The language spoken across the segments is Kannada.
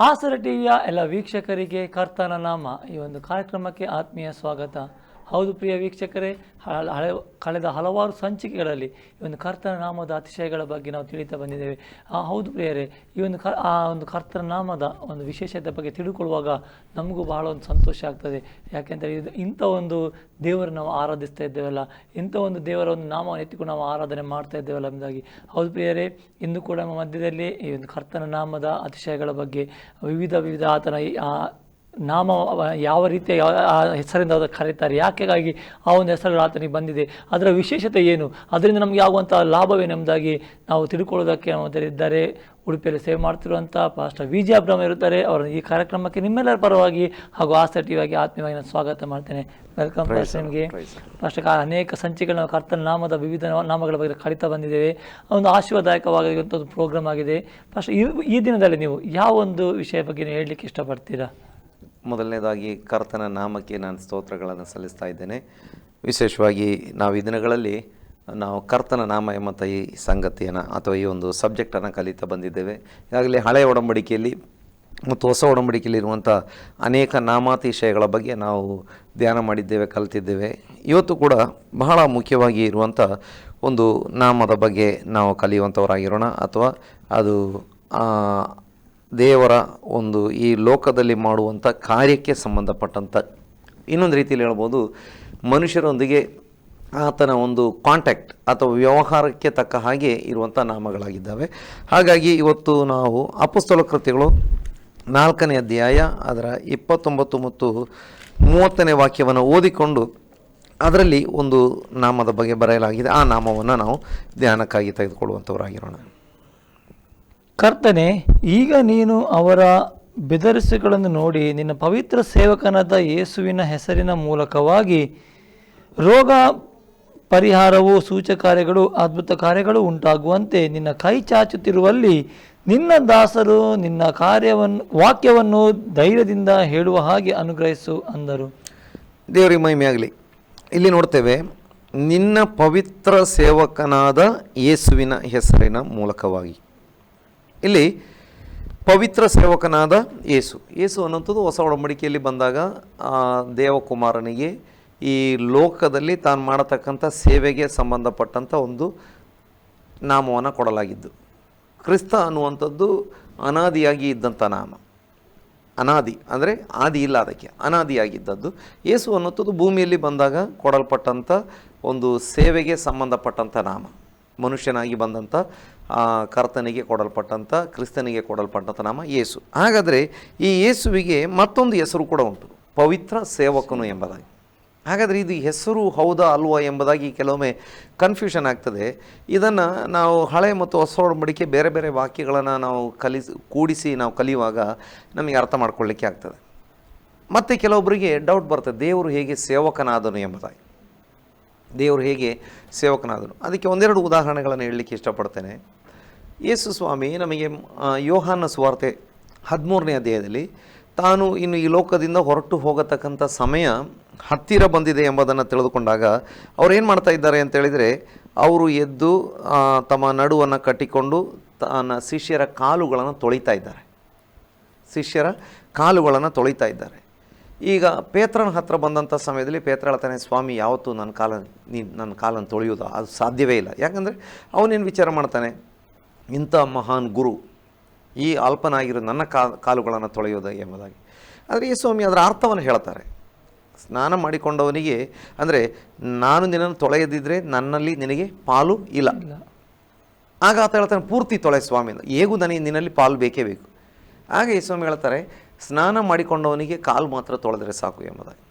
ಆಸರ ಟಿವಿಯ ಎಲ್ಲ ವೀಕ್ಷಕರಿಗೆ ಕರ್ತನ ನಾಮ. ಈ ಒಂದು ಕಾರ್ಯಕ್ರಮಕ್ಕೆ ಆತ್ಮೀಯ ಸ್ವಾಗತ. ಹೌದು ಪ್ರಿಯ ವೀಕ್ಷಕರೇ ಹಳ- ಕಳೆದ ಹಲವಾರು ಸಂಚಿಕೆಗಳಲ್ಲಿ ಈ ಒಂದು ಕರ್ತನ ನಾಮದ ಅತಿಶಯಗಳ ಬಗ್ಗೆ ನಾವು ತಿಳಿತಾ ಬಂದಿದ್ದೇವೆ. ಆ, ಹೌದು ಪ್ರಿಯರೇ ಈ ಒಂದು ಕ ಆ ಒಂದು ಕರ್ತನ ನಾಮದ ಒಂದು ವಿಶೇಷತೆ ಬಗ್ಗೆ ತಿಳ್ಕೊಳ್ಳುವಾಗ ನಮಗೂ ಬಹಳ ಒಂದು ಸಂತೋಷ ಆಗ್ತದೆ. ಯಾಕೆಂದರೆ ಇದು ಇಂಥ ಒಂದು ದೇವರು ನಾವು ಆರಾಧಿಸ್ತಾ ಇದ್ದೇವಲ್ಲ ಇಂಥ ಒಂದು ದೇವರ ಒಂದು ನಾಮವನ್ನು ಎತ್ತಿಕೊಂಡು ನಾವು ಆರಾಧನೆ ಮಾಡ್ತಾ ಇದ್ದೇವಲ್ಲ ಎಂಬುದಾಗಿ ಹೌದು ಪ್ರಿಯರೇ ಇಂದು ಕೂಡ ನಮ್ಮ ಮಧ್ಯದಲ್ಲಿ ಈ ಒಂದು ಕರ್ತನ ನಾಮದ ಅತಿಶಯಗಳ ಬಗ್ಗೆ ವಿವಿಧ ವಿವಿಧ ಆತನ ನಾಮ ಯಾವ ರೀತಿಯ ಯಾವ- ಆ ಹೆಸರಿಂದ ಅವರು ಕರೀತಾರೆ ಯಾಕೆಗಾಗಿ ಆ ಒಂದು ಹೆಸರುಗಳು ಆತನಿಗೆ ಬಂದಿದೆ ಅದರ ವಿಶೇಷತೆ ಏನು? ಅದರಿಂದ ನಮಗೆ ಆಗುವಂಥ ಲಾಭವೇನೆಂಬುದಾಗಿ ನಾವು ತಿಳ್ಕೊಳ್ಳೋದಕ್ಕೆ ಇದ್ದಾರೆ ಉಡುಪಿಯಲ್ಲಿ ಸೇವೆ ಮಾಡ್ತಿರುವಂಥ ಪಾಸ್ಟರ್ ವಿ ಜಿ ಅಬ್ರಾಮ್ ಇರುತ್ತಾರೆ. ಅವರ ಈ ಕಾರ್ಯಕ್ರಮಕ್ಕೆ ನಿಮ್ಮೆಲ್ಲರ ಪರವಾಗಿ ಹಾಗೂ ಆಸಕ್ತಿಯಾಗಿ ಆತ್ಮೀಯವಾಗಿ ನಾನು ಸ್ವಾಗತ ಮಾಡ್ತೇನೆ. ವೆಲ್ಕಮ್ ಪಾಸ್ಟರ್ ನಿಮಗೆ. ಪಾಸ್ಟರ್ ಅನೇಕ ಸಂಚಿಕೆಗಳು ನಾವು ಕರ್ತನ ನಾಮದ ವಿವಿಧ ನಾಮಗಳ ಬಗ್ಗೆ ಕಲಿತಾ ಬಂದಿದ್ದೇವೆ. ಒಂದು ಆಶೀರ್ವಾದಾಯಕವಾಗಿರುವಂಥ ಒಂದು ಪ್ರೋಗ್ರಾಮ್ ಆಗಿದೆ. ಪಾಸ್ಟರ್ ಈ ಈ ದಿನದಲ್ಲಿ ನೀವು ಯಾವ ಒಂದು ವಿಷಯ ಬಗ್ಗೆ ಹೇಳಲಿಕ್ಕೆ ಇಷ್ಟಪಡ್ತೀರಾ? ಮೊದಲನೇದಾಗಿ ಕರ್ತನ ನಾಮಕ್ಕೆ ನಾನು ಸ್ತೋತ್ರಗಳನ್ನು ಸಲ್ಲಿಸ್ತಾ ಇದ್ದೇನೆ. ವಿಶೇಷವಾಗಿ ನಾವು ಈ ದಿನಗಳಲ್ಲಿ ನಾವು ಕರ್ತನ ನಾಮ ಎಂಬಂಥ ಈ ಸಂಗತಿಯನ್ನು ಅಥವಾ ಈ ಒಂದು ಸಬ್ಜೆಕ್ಟನ್ನು ಕಲಿತಾ ಬಂದಿದ್ದೇವೆ. ಈಗಾಗಲೇ ಹಳೆಯ ಒಡಂಬಡಿಕೆಯಲ್ಲಿ ಮತ್ತು ಹೊಸ ಒಡಂಬಡಿಕೆಯಲ್ಲಿ ಇರುವಂಥ ಅನೇಕ ನಾಮಾತಿಶಯಗಳ ಬಗ್ಗೆ ನಾವು ಧ್ಯಾನ ಮಾಡಿದ್ದೇವೆ, ಕಲಿತಿದ್ದೇವೆ. ಇವತ್ತು ಕೂಡ ಬಹಳ ಮುಖ್ಯವಾಗಿ ಇರುವಂಥ ಒಂದು ನಾಮದ ಬಗ್ಗೆ ನಾವು ಕಲಿಯುವಂಥವರಾಗಿರೋಣ ಅಥವಾ ಅದು ದೇವರ ಒಂದು ಈ ಲೋಕದಲ್ಲಿ ಮಾಡುವಂಥ ಕಾರ್ಯಕ್ಕೆ ಸಂಬಂಧಪಟ್ಟಂಥ ಇನ್ನೊಂದು ರೀತಿಯಲ್ಲಿ ಹೇಳ್ಬೋದು, ಮನುಷ್ಯರೊಂದಿಗೆ ಆತನ ಒಂದು ಕಾಂಟ್ಯಾಕ್ಟ್ ಅಥವಾ ವ್ಯವಹಾರಕ್ಕೆ ತಕ್ಕ ಹಾಗೆ ಇರುವಂಥ ನಾಮಗಳಾಗಿದ್ದಾವೆ. ಹಾಗಾಗಿ ಇವತ್ತು ನಾವು ಅಪುಸ್ತಲ ಕೃತಿಗಳು ನಾಲ್ಕನೇ ಅಧ್ಯಾಯ ಅದರ ಇಪ್ಪತ್ತೊಂಬತ್ತು ಮತ್ತು ಮೂವತ್ತನೇ ವಾಕ್ಯವನ್ನು ಓದಿಕೊಂಡು ಅದರಲ್ಲಿ ಒಂದು ನಾಮದ ಬಗ್ಗೆ ಬರೆಯಲಾಗಿದೆ. ಆ ನಾಮವನ್ನು ನಾವು ಧ್ಯಾನಕ್ಕಾಗಿ ತೆಗೆದುಕೊಳ್ಳುವಂಥವರಾಗಿರೋಣ ಕರ್ತನೆ, ಈಗ ನೀನು ಅವರ ಬೆದರಿಸುಗಳನ್ನು ನೋಡಿ ನಿನ್ನ ಪವಿತ್ರ ಸೇವಕನಾದ ಯೇಸುವಿನ ಹೆಸರಿನ ಮೂಲಕವಾಗಿ ರೋಗ ಪರಿಹಾರವು ಸೂಚಕಾರ್ಯಗಳು ಅದ್ಭುತ ಕಾರ್ಯಗಳು ಉಂಟಾಗುವಂತೆ ನಿನ್ನ ಕೈ ಚಾಚುತ್ತಿರುವಲ್ಲಿ ನಿನ್ನ ದಾಸರು ನಿನ್ನ ಕಾರ್ಯವನ್ನು ವಾಕ್ಯವನ್ನು ಧೈರ್ಯದಿಂದ ಹೇಳುವ ಹಾಗೆ ಅನುಗ್ರಹಿಸು ಅಂದರು. ದೇವರಿಗೆ ಮಹಿಮೆಯಾಗಲಿ. ಇಲ್ಲಿ ನೋಡ್ತೇವೆ, ನಿನ್ನ ಪವಿತ್ರ ಸೇವಕನಾದ ಯೇಸುವಿನ ಹೆಸರಿನ ಮೂಲಕವಾಗಿ. ಇಲ್ಲಿ ಪವಿತ್ರ ಸೇವಕನಾದ ಯೇಸು. ಯೇಸು ಅನ್ನೋಂಥದ್ದು ಹೊಸ ಒಡಂಬಡಿಕೆಯಲ್ಲಿ ಬಂದಾಗ ದೇವಕುಮಾರನಿಗೆ ಈ ಲೋಕದಲ್ಲಿ ತಾನು ಮಾಡತಕ್ಕಂಥ ಸೇವೆಗೆ ಸಂಬಂಧಪಟ್ಟಂಥ ಒಂದು ನಾಮವನ್ನು ಕೊಡಲಾಗಿದ್ದು. ಕ್ರಿಸ್ತ ಅನ್ನುವಂಥದ್ದು ಅನಾದಿಯಾಗಿ ಇದ್ದಂಥ ನಾಮ. ಅನಾದಿ ಅಂದರೆ ಆದಿ ಇಲ್ಲ ಅದಕ್ಕೆ, ಅನಾದಿಯಾಗಿದ್ದದ್ದು. ಯೇಸು ಅನ್ನೋಂಥದ್ದು ಭೂಮಿಯಲ್ಲಿ ಬಂದಾಗ ಕೊಡಲ್ಪಟ್ಟಂಥ ಒಂದು ಸೇವೆಗೆ ಸಂಬಂಧಪಟ್ಟಂಥ ನಾಮ. ಮನುಷ್ಯನಾಗಿ ಬಂದಂಥ ಕರ್ತನಿಗೆ ಕೊಡಲ್ಪಟ್ಟಂಥ ಕ್ರಿಸ್ತನಿಗೆ ಕೊಡಲ್ಪಟ್ಟಂಥ ನಾಮ ಯೇಸು. ಹಾಗಾದರೆ ಈ ಯೇಸುವಿಗೆ ಮತ್ತೊಂದು ಹೆಸರು ಕೂಡ ಉಂಟು, ಪವಿತ್ರ ಸೇವಕನು ಎಂಬುದಾಗಿ. ಹಾಗಾದರೆ ಇದು ಹೆಸರು ಹೌದಾ ಅಲ್ವಾ ಎಂಬುದಾಗಿ ಕೆಲವೊಮ್ಮೆ ಕನ್ಫ್ಯೂಷನ್ ಆಗ್ತದೆ. ಇದನ್ನು ನಾವು ಹಳೆ ಮತ್ತು ಹೊಸ ಒಡಂಬಡಿಕೆ ಬೇರೆ ಬೇರೆ ವಾಕ್ಯಗಳನ್ನು ನಾವು ಕಲಿಸಿ, ಕೂಡಿಸಿ ನಾವು ಕಲಿಯುವಾಗ ನಮಗೆ ಅರ್ಥ ಮಾಡ್ಕೊಳ್ಳಿಕ್ಕೆ ಆಗ್ತದೆ. ಮತ್ತು ಕೆಲವೊಬ್ಬರಿಗೆ ಡೌಟ್ ಬರ್ತದೆ ದೇವರು ಹೇಗೆ ಸೇವಕನಾದನು ಎಂಬುದಾಗಿ. ದೇವರು ಹೇಗೆ ಸೇವಕನಾದನು. ಅದಕ್ಕೆ ಒಂದೆರಡು ಉದಾಹರಣೆಗಳನ್ನು ಹೇಳಲಿಕ್ಕೆ ಇಷ್ಟಪಡ್ತೇನೆ. ಯೇಸು ಸ್ವಾಮಿ ನಮಗೆ ಯೋಹಾನ ಸ್ವಾರ್ತೆ ಹದಿಮೂರನೇ ಅಧ್ಯಾಯದಲ್ಲಿ, ತಾನು ಇನ್ನು ಈ ಲೋಕದಿಂದ ಹೊರಟು ಹೋಗತಕ್ಕಂಥ ಸಮಯ ಹತ್ತಿರ ಬಂದಿದೆ ಎಂಬುದನ್ನು ತಿಳಿದುಕೊಂಡಾಗ ಅವ್ರು ಏನು ಮಾಡ್ತಾ ಇದ್ದಾರೆ ಅಂತೇಳಿದರೆ ಅವರು ಎದ್ದು ತಮ್ಮ ನಡುವನ್ನು ಕಟ್ಟಿಕೊಂಡು ತನ್ನ ಶಿಷ್ಯರ ಕಾಲುಗಳನ್ನು ತೊಳಿತಾ ಇದ್ದಾರೆ. ಶಿಷ್ಯರ ಕಾಲುಗಳನ್ನು ತೊಳಿತಾ ಇದ್ದಾರೆ. ಈಗ ಪೇತ್ರನ ಹತ್ರ ಬಂದಂಥ ಸಮಯದಲ್ಲಿ ಪೇತ್ರ ಹೇಳ್ತಾನೆ, ಸ್ವಾಮಿ, ಯಾವತ್ತೂ ನನ್ನ ಕಾಲ ನೀನು ನನ್ನ ಕಾಲನ್ನು ತೊಳೆಯೋದು ಅದು ಸಾಧ್ಯವೇ ಇಲ್ಲ. ಯಾಕಂದರೆ ಅವನೇನು ವಿಚಾರ ಮಾಡ್ತಾನೆ ಇಂಥ ಮಹಾನ್ ಗುರು ಈ ಅಲ್ಪನಾಗಿರೋ ನನ್ನ ಕಾ ಕಾಲುಗಳನ್ನು ತೊಳೆಯೋದು ಎಂಬುದಾಗಿ. ಆದರೆ ಈ ಸ್ವಾಮಿ ಅದರ ಅರ್ಥವನ್ನು ಹೇಳ್ತಾರೆ. ಸ್ನಾನ ಮಾಡಿಕೊಂಡವನಿಗೆ ಅಂದರೆ ನಾನು ನಿನ್ನನ್ನು ತೊಳೆಯದಿದ್ದರೆ ನನ್ನಲ್ಲಿ ನಿನಗೆ ಪಾಲು ಇಲ್ಲ. ಆಗ ಆತ ಹೇಳ್ತಾನೆ ಪೂರ್ತಿ ತೊಳೆ ಸ್ವಾಮಿ. ಹೇಗೂ ನನಗೆ ನಿನ್ನಲ್ಲಿ ಪಾಲು ಬೇಕೇ ಬೇಕು. ಆಗ ಈ ಸ್ವಾಮಿ ಹೇಳ್ತಾರೆ ಸ್ನಾನ ಮಾಡಿಕೊಂಡವನಿಗೆ ಕಾಲು ಮಾತ್ರ ತೊಳೆದರೆ ಸಾಕು ಎಂಬುದಾಗಿ.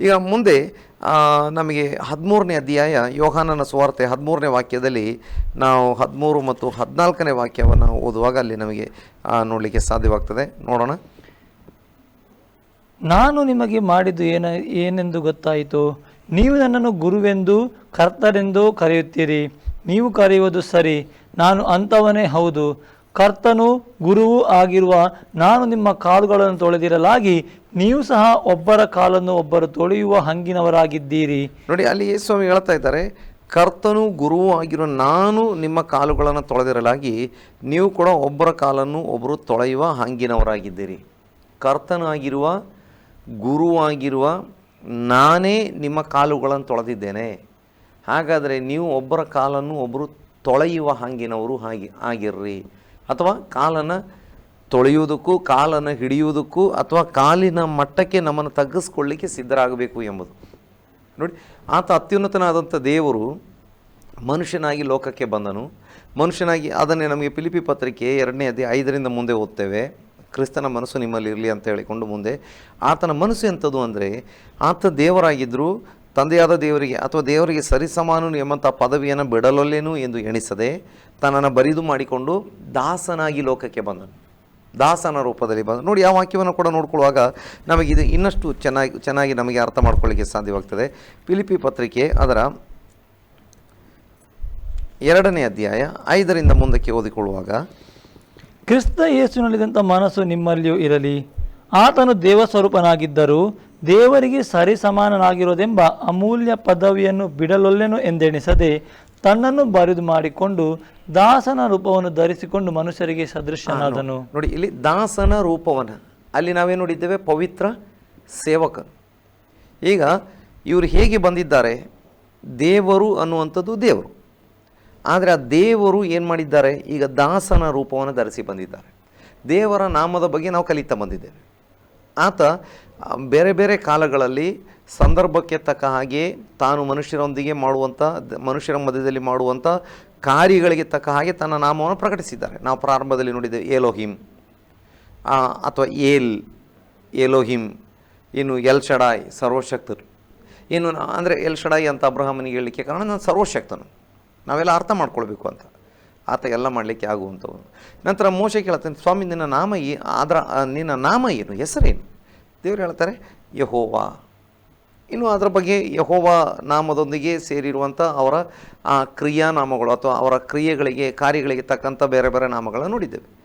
ಈಗ ಮುಂದೆ ನಮಗೆ ಹದಿಮೂರನೇ ಅಧ್ಯಾಯ ಯೋಹಾನನ ಸುವಾರ್ತೆ ಹದಿಮೂರನೇ ವಾಕ್ಯದಲ್ಲಿ ನಾವು ಹದಿಮೂರು ಮತ್ತು ಹದಿನಾಲ್ಕನೇ ವಾಕ್ಯವನ್ನು ಓದುವಾಗ ಅಲ್ಲಿ ನಮಗೆ ನೋಡಲಿಕ್ಕೆ ಸಾಧ್ಯವಾಗ್ತದೆ. ನೋಡೋಣ. ನಾನು ನಿಮಗೆ ಮಾಡಿದ್ದು ಏನ, ಏನೆಂದು ಗೊತ್ತಾಯಿತು? ನೀವು ನನ್ನನ್ನು ಗುರುವೆಂದು, ಕರ್ತರೆಂದು ಕರೆಯುತ್ತೀರಿ. ನೀವು ಕರೆಯುವುದು ಸರಿ. ನಾನು ಅಂಥವನೇ ಹೌದು. ಕರ್ತನು ಗುರುವೂ ಆಗಿರುವ ನಾನು ನಿಮ್ಮ ಕಾಲುಗಳನ್ನು ತೊಳೆದಿರಲಾಗಿ ನೀವು ಸಹ ಒಬ್ಬರ ಕಾಲನ್ನು ಒಬ್ಬರು ತೊಳೆಯುವ ಹಂಗಿನವರಾಗಿದ್ದೀರಿ. ನೋಡಿ, ಅಲ್ಲಿ ಸ್ವಾಮಿ ಹೇಳ್ತಾ ಇದ್ದಾರೆ, ಕರ್ತನು ಗುರುವೂ ಆಗಿರೋ ನಾನು ನಿಮ್ಮ ಕಾಲುಗಳನ್ನು ತೊಳೆದಿರಲಾಗಿ ನೀವು ಕೂಡ ಒಬ್ಬರ ಕಾಲನ್ನು ಒಬ್ಬರು ತೊಳೆಯುವ ಹಂಗಿನವರಾಗಿದ್ದೀರಿ. ಕರ್ತನಾಗಿರುವ, ಗುರುವಾಗಿರುವ ನಾನೇ ನಿಮ್ಮ ಕಾಲುಗಳನ್ನು ತೊಳೆದಿದ್ದೇನೆ. ಹಾಗಾದರೆ ನೀವು ಒಬ್ಬರ ಕಾಲನ್ನು ಒಬ್ಬರು ತೊಳೆಯುವ ಹಂಗಿನವರು ಹಾಗೆ ಆಗಿರ್ರಿ. ಅಥವಾ ಕಾಲನ್ನು ತೊಳೆಯುವುದಕ್ಕೂ ಕಾಲನ್ನು ಹಿಡಿಯುವುದಕ್ಕೂ, ಅಥವಾ ಕಾಲಿನ ಮಟ್ಟಕ್ಕೆ ನಮ್ಮನ್ನು ತಗ್ಗಿಸ್ಕೊಳ್ಳಿಕ್ಕೆ ಸಿದ್ಧರಾಗಬೇಕು ಎಂಬುದು. ನೋಡಿ, ಆತ ಅತ್ಯುನ್ನತನಾದಂಥ ದೇವರು ಮನುಷ್ಯನಾಗಿ ಲೋಕಕ್ಕೆ ಬಂದನು. ಮನುಷ್ಯನಾಗಿ, ಅದನ್ನೇ ನಮಗೆ ಪಿಲಿಪಿ ಪತ್ರಿಕೆ ಎರಡನೇ ಅದೇ ಐದರಿಂದ ಮುಂದೆ ಓದ್ತೇವೆ. ಕ್ರಿಸ್ತನ ಮನಸ್ಸು ನಿಮ್ಮಲ್ಲಿ ಇರಲಿ ಅಂತ ಹೇಳಿಕೊಂಡು ಮುಂದೆ. ಆತನ ಮನಸ್ಸು ಎಂಥದ್ದು ಅಂದರೆ, ಆತ ದೇವರಾಗಿದ್ದರೂ ತಂದೆಯಾದ ದೇವರಿಗೆ ಅಥವಾ ದೇವರಿಗೆ ಸರಿಸಮಾನನು ಎಂಬಂಥ ಪದವಿಯನ್ನು ಬಿಡಲೊಲ್ಲೇನು ಎಂದು ಎಣಿಸದೆ ತನ್ನನ್ನು ಬರಿದು ಮಾಡಿಕೊಂಡು ದಾಸನಾಗಿ ಲೋಕಕ್ಕೆ ಬಂದನು. ದಾಸನ ರೂಪದಲ್ಲಿ ಬಂದ ನೋಡಿ ಯಾವ ವಾಕ್ಯವನ್ನು ಕೂಡ ನೋಡಿಕೊಳ್ಳುವಾಗ ನಮಗೆ ಇದು ಇನ್ನಷ್ಟು ಚೆನ್ನಾಗಿ ಚೆನ್ನಾಗಿ ನಮಗೆ ಅರ್ಥ ಮಾಡ್ಕೊಳ್ಳಿಕ್ಕೆ ಸಾಧ್ಯವಾಗ್ತದೆ. ಪಿಲಿಪಿ ಪತ್ರಿಕೆ ಅದರ ಎರಡನೇ ಅಧ್ಯಾಯ ಐದರಿಂದ ಮುಂದಕ್ಕೆ ಓದಿಕೊಳ್ಳುವಾಗ, ಕ್ರಿಸ್ತ ಯೇಸುನಲ್ಲಿದ್ದಂಥ ಮನಸ್ಸು ನಿಮ್ಮಲ್ಲಿಯೂ ಇರಲಿ. ಆತನು ದೇವಸ್ವರೂಪನಾಗಿದ್ದರೂ ದೇವರಿಗೆ ಸರಿಸಮಾನನಾಗಿರೋದೆಂಬ ಅಮೂಲ್ಯ ಪದವಿಯನ್ನು ಬಿಡಲೊಲ್ಲೆನು ಎಂದೆಣಿಸದೆ ತನ್ನನ್ನು ಬರಿದು ಮಾಡಿಕೊಂಡು ದಾಸನ ರೂಪವನ್ನು ಧರಿಸಿಕೊಂಡು ಮನುಷ್ಯರಿಗೆ ಸದೃಶನಾದನು ನೋಡಿ, ಇಲ್ಲಿ ದಾಸನ ರೂಪವನ್ನು ಅಲ್ಲಿ ನಾವೇನು ನೋಡಿದ್ದೇವೆ? ಪವಿತ್ರ ಸೇವಕ. ಈಗ ಇವರು ಹೇಗೆ ಬಂದಿದ್ದಾರೆ? ದೇವರು ಅನ್ನುವಂಥದ್ದು ದೇವರು. ಆದರೆ ಆ ದೇವರು ಏನು ಮಾಡಿದ್ದಾರೆ? ಈಗ ದಾಸನ ರೂಪವನ್ನು ಧರಿಸಿ ಬಂದಿದ್ದಾರೆ. ದೇವರ ನಾಮದ ಬಗ್ಗೆ ನಾವು ಕಲಿತಾ ಬಂದಿದ್ದೇವೆ. ಆತ ಬೇರೆ ಬೇರೆ ಕಾಲಗಳಲ್ಲಿ ಸಂದರ್ಭಕ್ಕೆ ತಕ್ಕ ಹಾಗೆ ತಾನು ಮನುಷ್ಯರೊಂದಿಗೆ ಮಾಡುವಂಥ ಮನುಷ್ಯರ ಮಧ್ಯದಲ್ಲಿ ಮಾಡುವಂಥ ಕಾರ್ಯಗಳಿಗೆ ತಕ್ಕ ಹಾಗೆ ತನ್ನ ನಾಮವನ್ನು ಪ್ರಕಟಿಸಿದ್ದಾರೆ. ನಾವು ಪ್ರಾರಂಭದಲ್ಲಿ ನೋಡಿದ್ದೇವೆ, ಏಲೋಹಿಮ್. ಅಥವಾ ಏಲ್, ಏಲೋಹಿಮ್. ಇನ್ನು ಎಲ್ ಶಡಾಯ್, ಸರ್ವಶಕ್ತರು. ಇನ್ನು ಅಂದರೆ ಎಲ್ ಶಡಾಯ್ ಅಂತ ಅಬ್ರಹಾಮನಿಗೆ ಹೇಳಲಿಕ್ಕೆ ಕಾರಣ ನಾನು ಸರ್ವಶಕ್ತನು. ನಾವೆಲ್ಲ ಅರ್ಥ ಮಾಡ್ಕೊಳ್ಬೇಕು ಅಂತ. ಆತ ಎಲ್ಲ ಮಾಡಲಿಕ್ಕೆ ಆಗುವಂಥವನು ನಂತರ ಮೋಶ ಕೇಳ್ತಾನೆ ಸ್ವಾಮಿ, ನಿನ್ನ ನಾಮ ಈ ಅದರ ನಿನ್ನ ನಾಮ ಏನು, ಹೆಸರೇನು? ದೇವರು ಹೇಳ್ತಾರೆ, ಯಹೋವಾ. ಇನ್ನು ಅದರ ಬಗ್ಗೆ ಯಹೋವ ನಾಮದೊಂದಿಗೆ ಸೇರಿರುವಂಥ ಅವರ, ಆ, ಕ್ರಿಯಾನಾಮಗಳು ಅಥವಾ ಅವರ ಕ್ರಿಯೆಗಳಿಗೆ, ಕಾರ್ಯಗಳಿಗೆ ತಕ್ಕಂಥ ಬೇರೆ ಬೇರೆ ನಾಮಗಳನ್ನು ನೋಡಿದ್ದೇವೆ.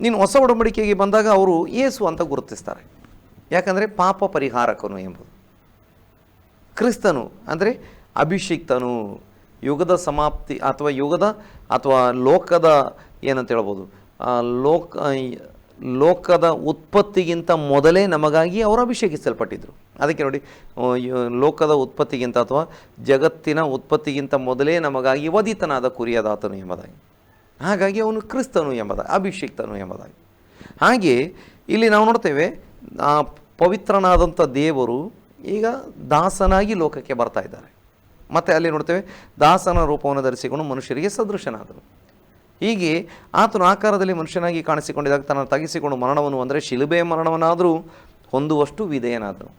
ನೀನು ಹೊಸ ಒಡಂಬಡಿಕೆಗೆ ಬಂದಾಗ ಅವರು ಯೇಸು ಅಂತ ಗುರುತಿಸ್ತಾರೆ. ಯಾಕಂದರೆ ಪಾಪ ಪರಿಹಾರಕನು ಎಂಬುದು. ಕ್ರಿಸ್ತನು, ಅಂದರೆ ಅಭಿಷಿಕ್ತನು. ಯುಗದ ಸಮಾಪ್ತಿ ಅಥವಾ ಯುಗದ ಅಥವಾ ಲೋಕದ ಏನಂತ ಹೇಳ್ಬೋದು ಲೋಕ ಲೋಕದ ಉತ್ಪತ್ತಿಗಿಂತ ಮೊದಲೇ ನಮಗಾಗಿ ಅವರು ಅಭಿಷೇಕಿಸಲ್ಪಟ್ಟಿದ್ದರು ಅದಕ್ಕೆ ನೋಡಿ ಲೋಕದ ಉತ್ಪತ್ತಿಗಿಂತ ಅಥವಾ ಜಗತ್ತಿನ ಉತ್ಪತ್ತಿಗಿಂತ ಮೊದಲೇ ನಮಗಾಗಿ ವಧಿತನಾದ ಕುರಿಯದಾತನು ಎಂಬುದಾಗಿ. ಹಾಗಾಗಿ ಅವನು ಕ್ರಿಸ್ತನು ಎಂಬುದಾಗಿ, ಅಭಿಷೇಕ್ತನು ಎಂಬುದಾಗಿ. ಹಾಗೆ ಇಲ್ಲಿ ನಾವು ನೋಡ್ತೇವೆ ಪವಿತ್ರನಾದಂಥ ದೇವರು ಈಗ ದಾಸನಾಗಿ ಲೋಕಕ್ಕೆ ಬರ್ತಾ ಇದ್ದಾರೆ. ಮತ್ತು ಅಲ್ಲಿ ನೋಡ್ತೇವೆ ದಾಸನ ರೂಪವನ್ನು ಧರಿಸಿಕೊಂಡು ಮನುಷ್ಯರಿಗೆ ಸದೃಶನಾದನು. ಹೀಗೆ ಆತನು ಆಕಾರದಲ್ಲಿ ಮನುಷ್ಯನಾಗಿ ಕಾಣಿಸಿಕೊಂಡಿದ್ದಾಗ ತನ್ನ ತಗಿಸಿಕೊಂಡು ಮರಣವನ್ನು ಅಂದರೆ ಶಿಲುಬೆ ಮರಣವನ್ನಾದರೂ ಹೊಂದುವಷ್ಟು ವಿಧೇಯನಾದನು.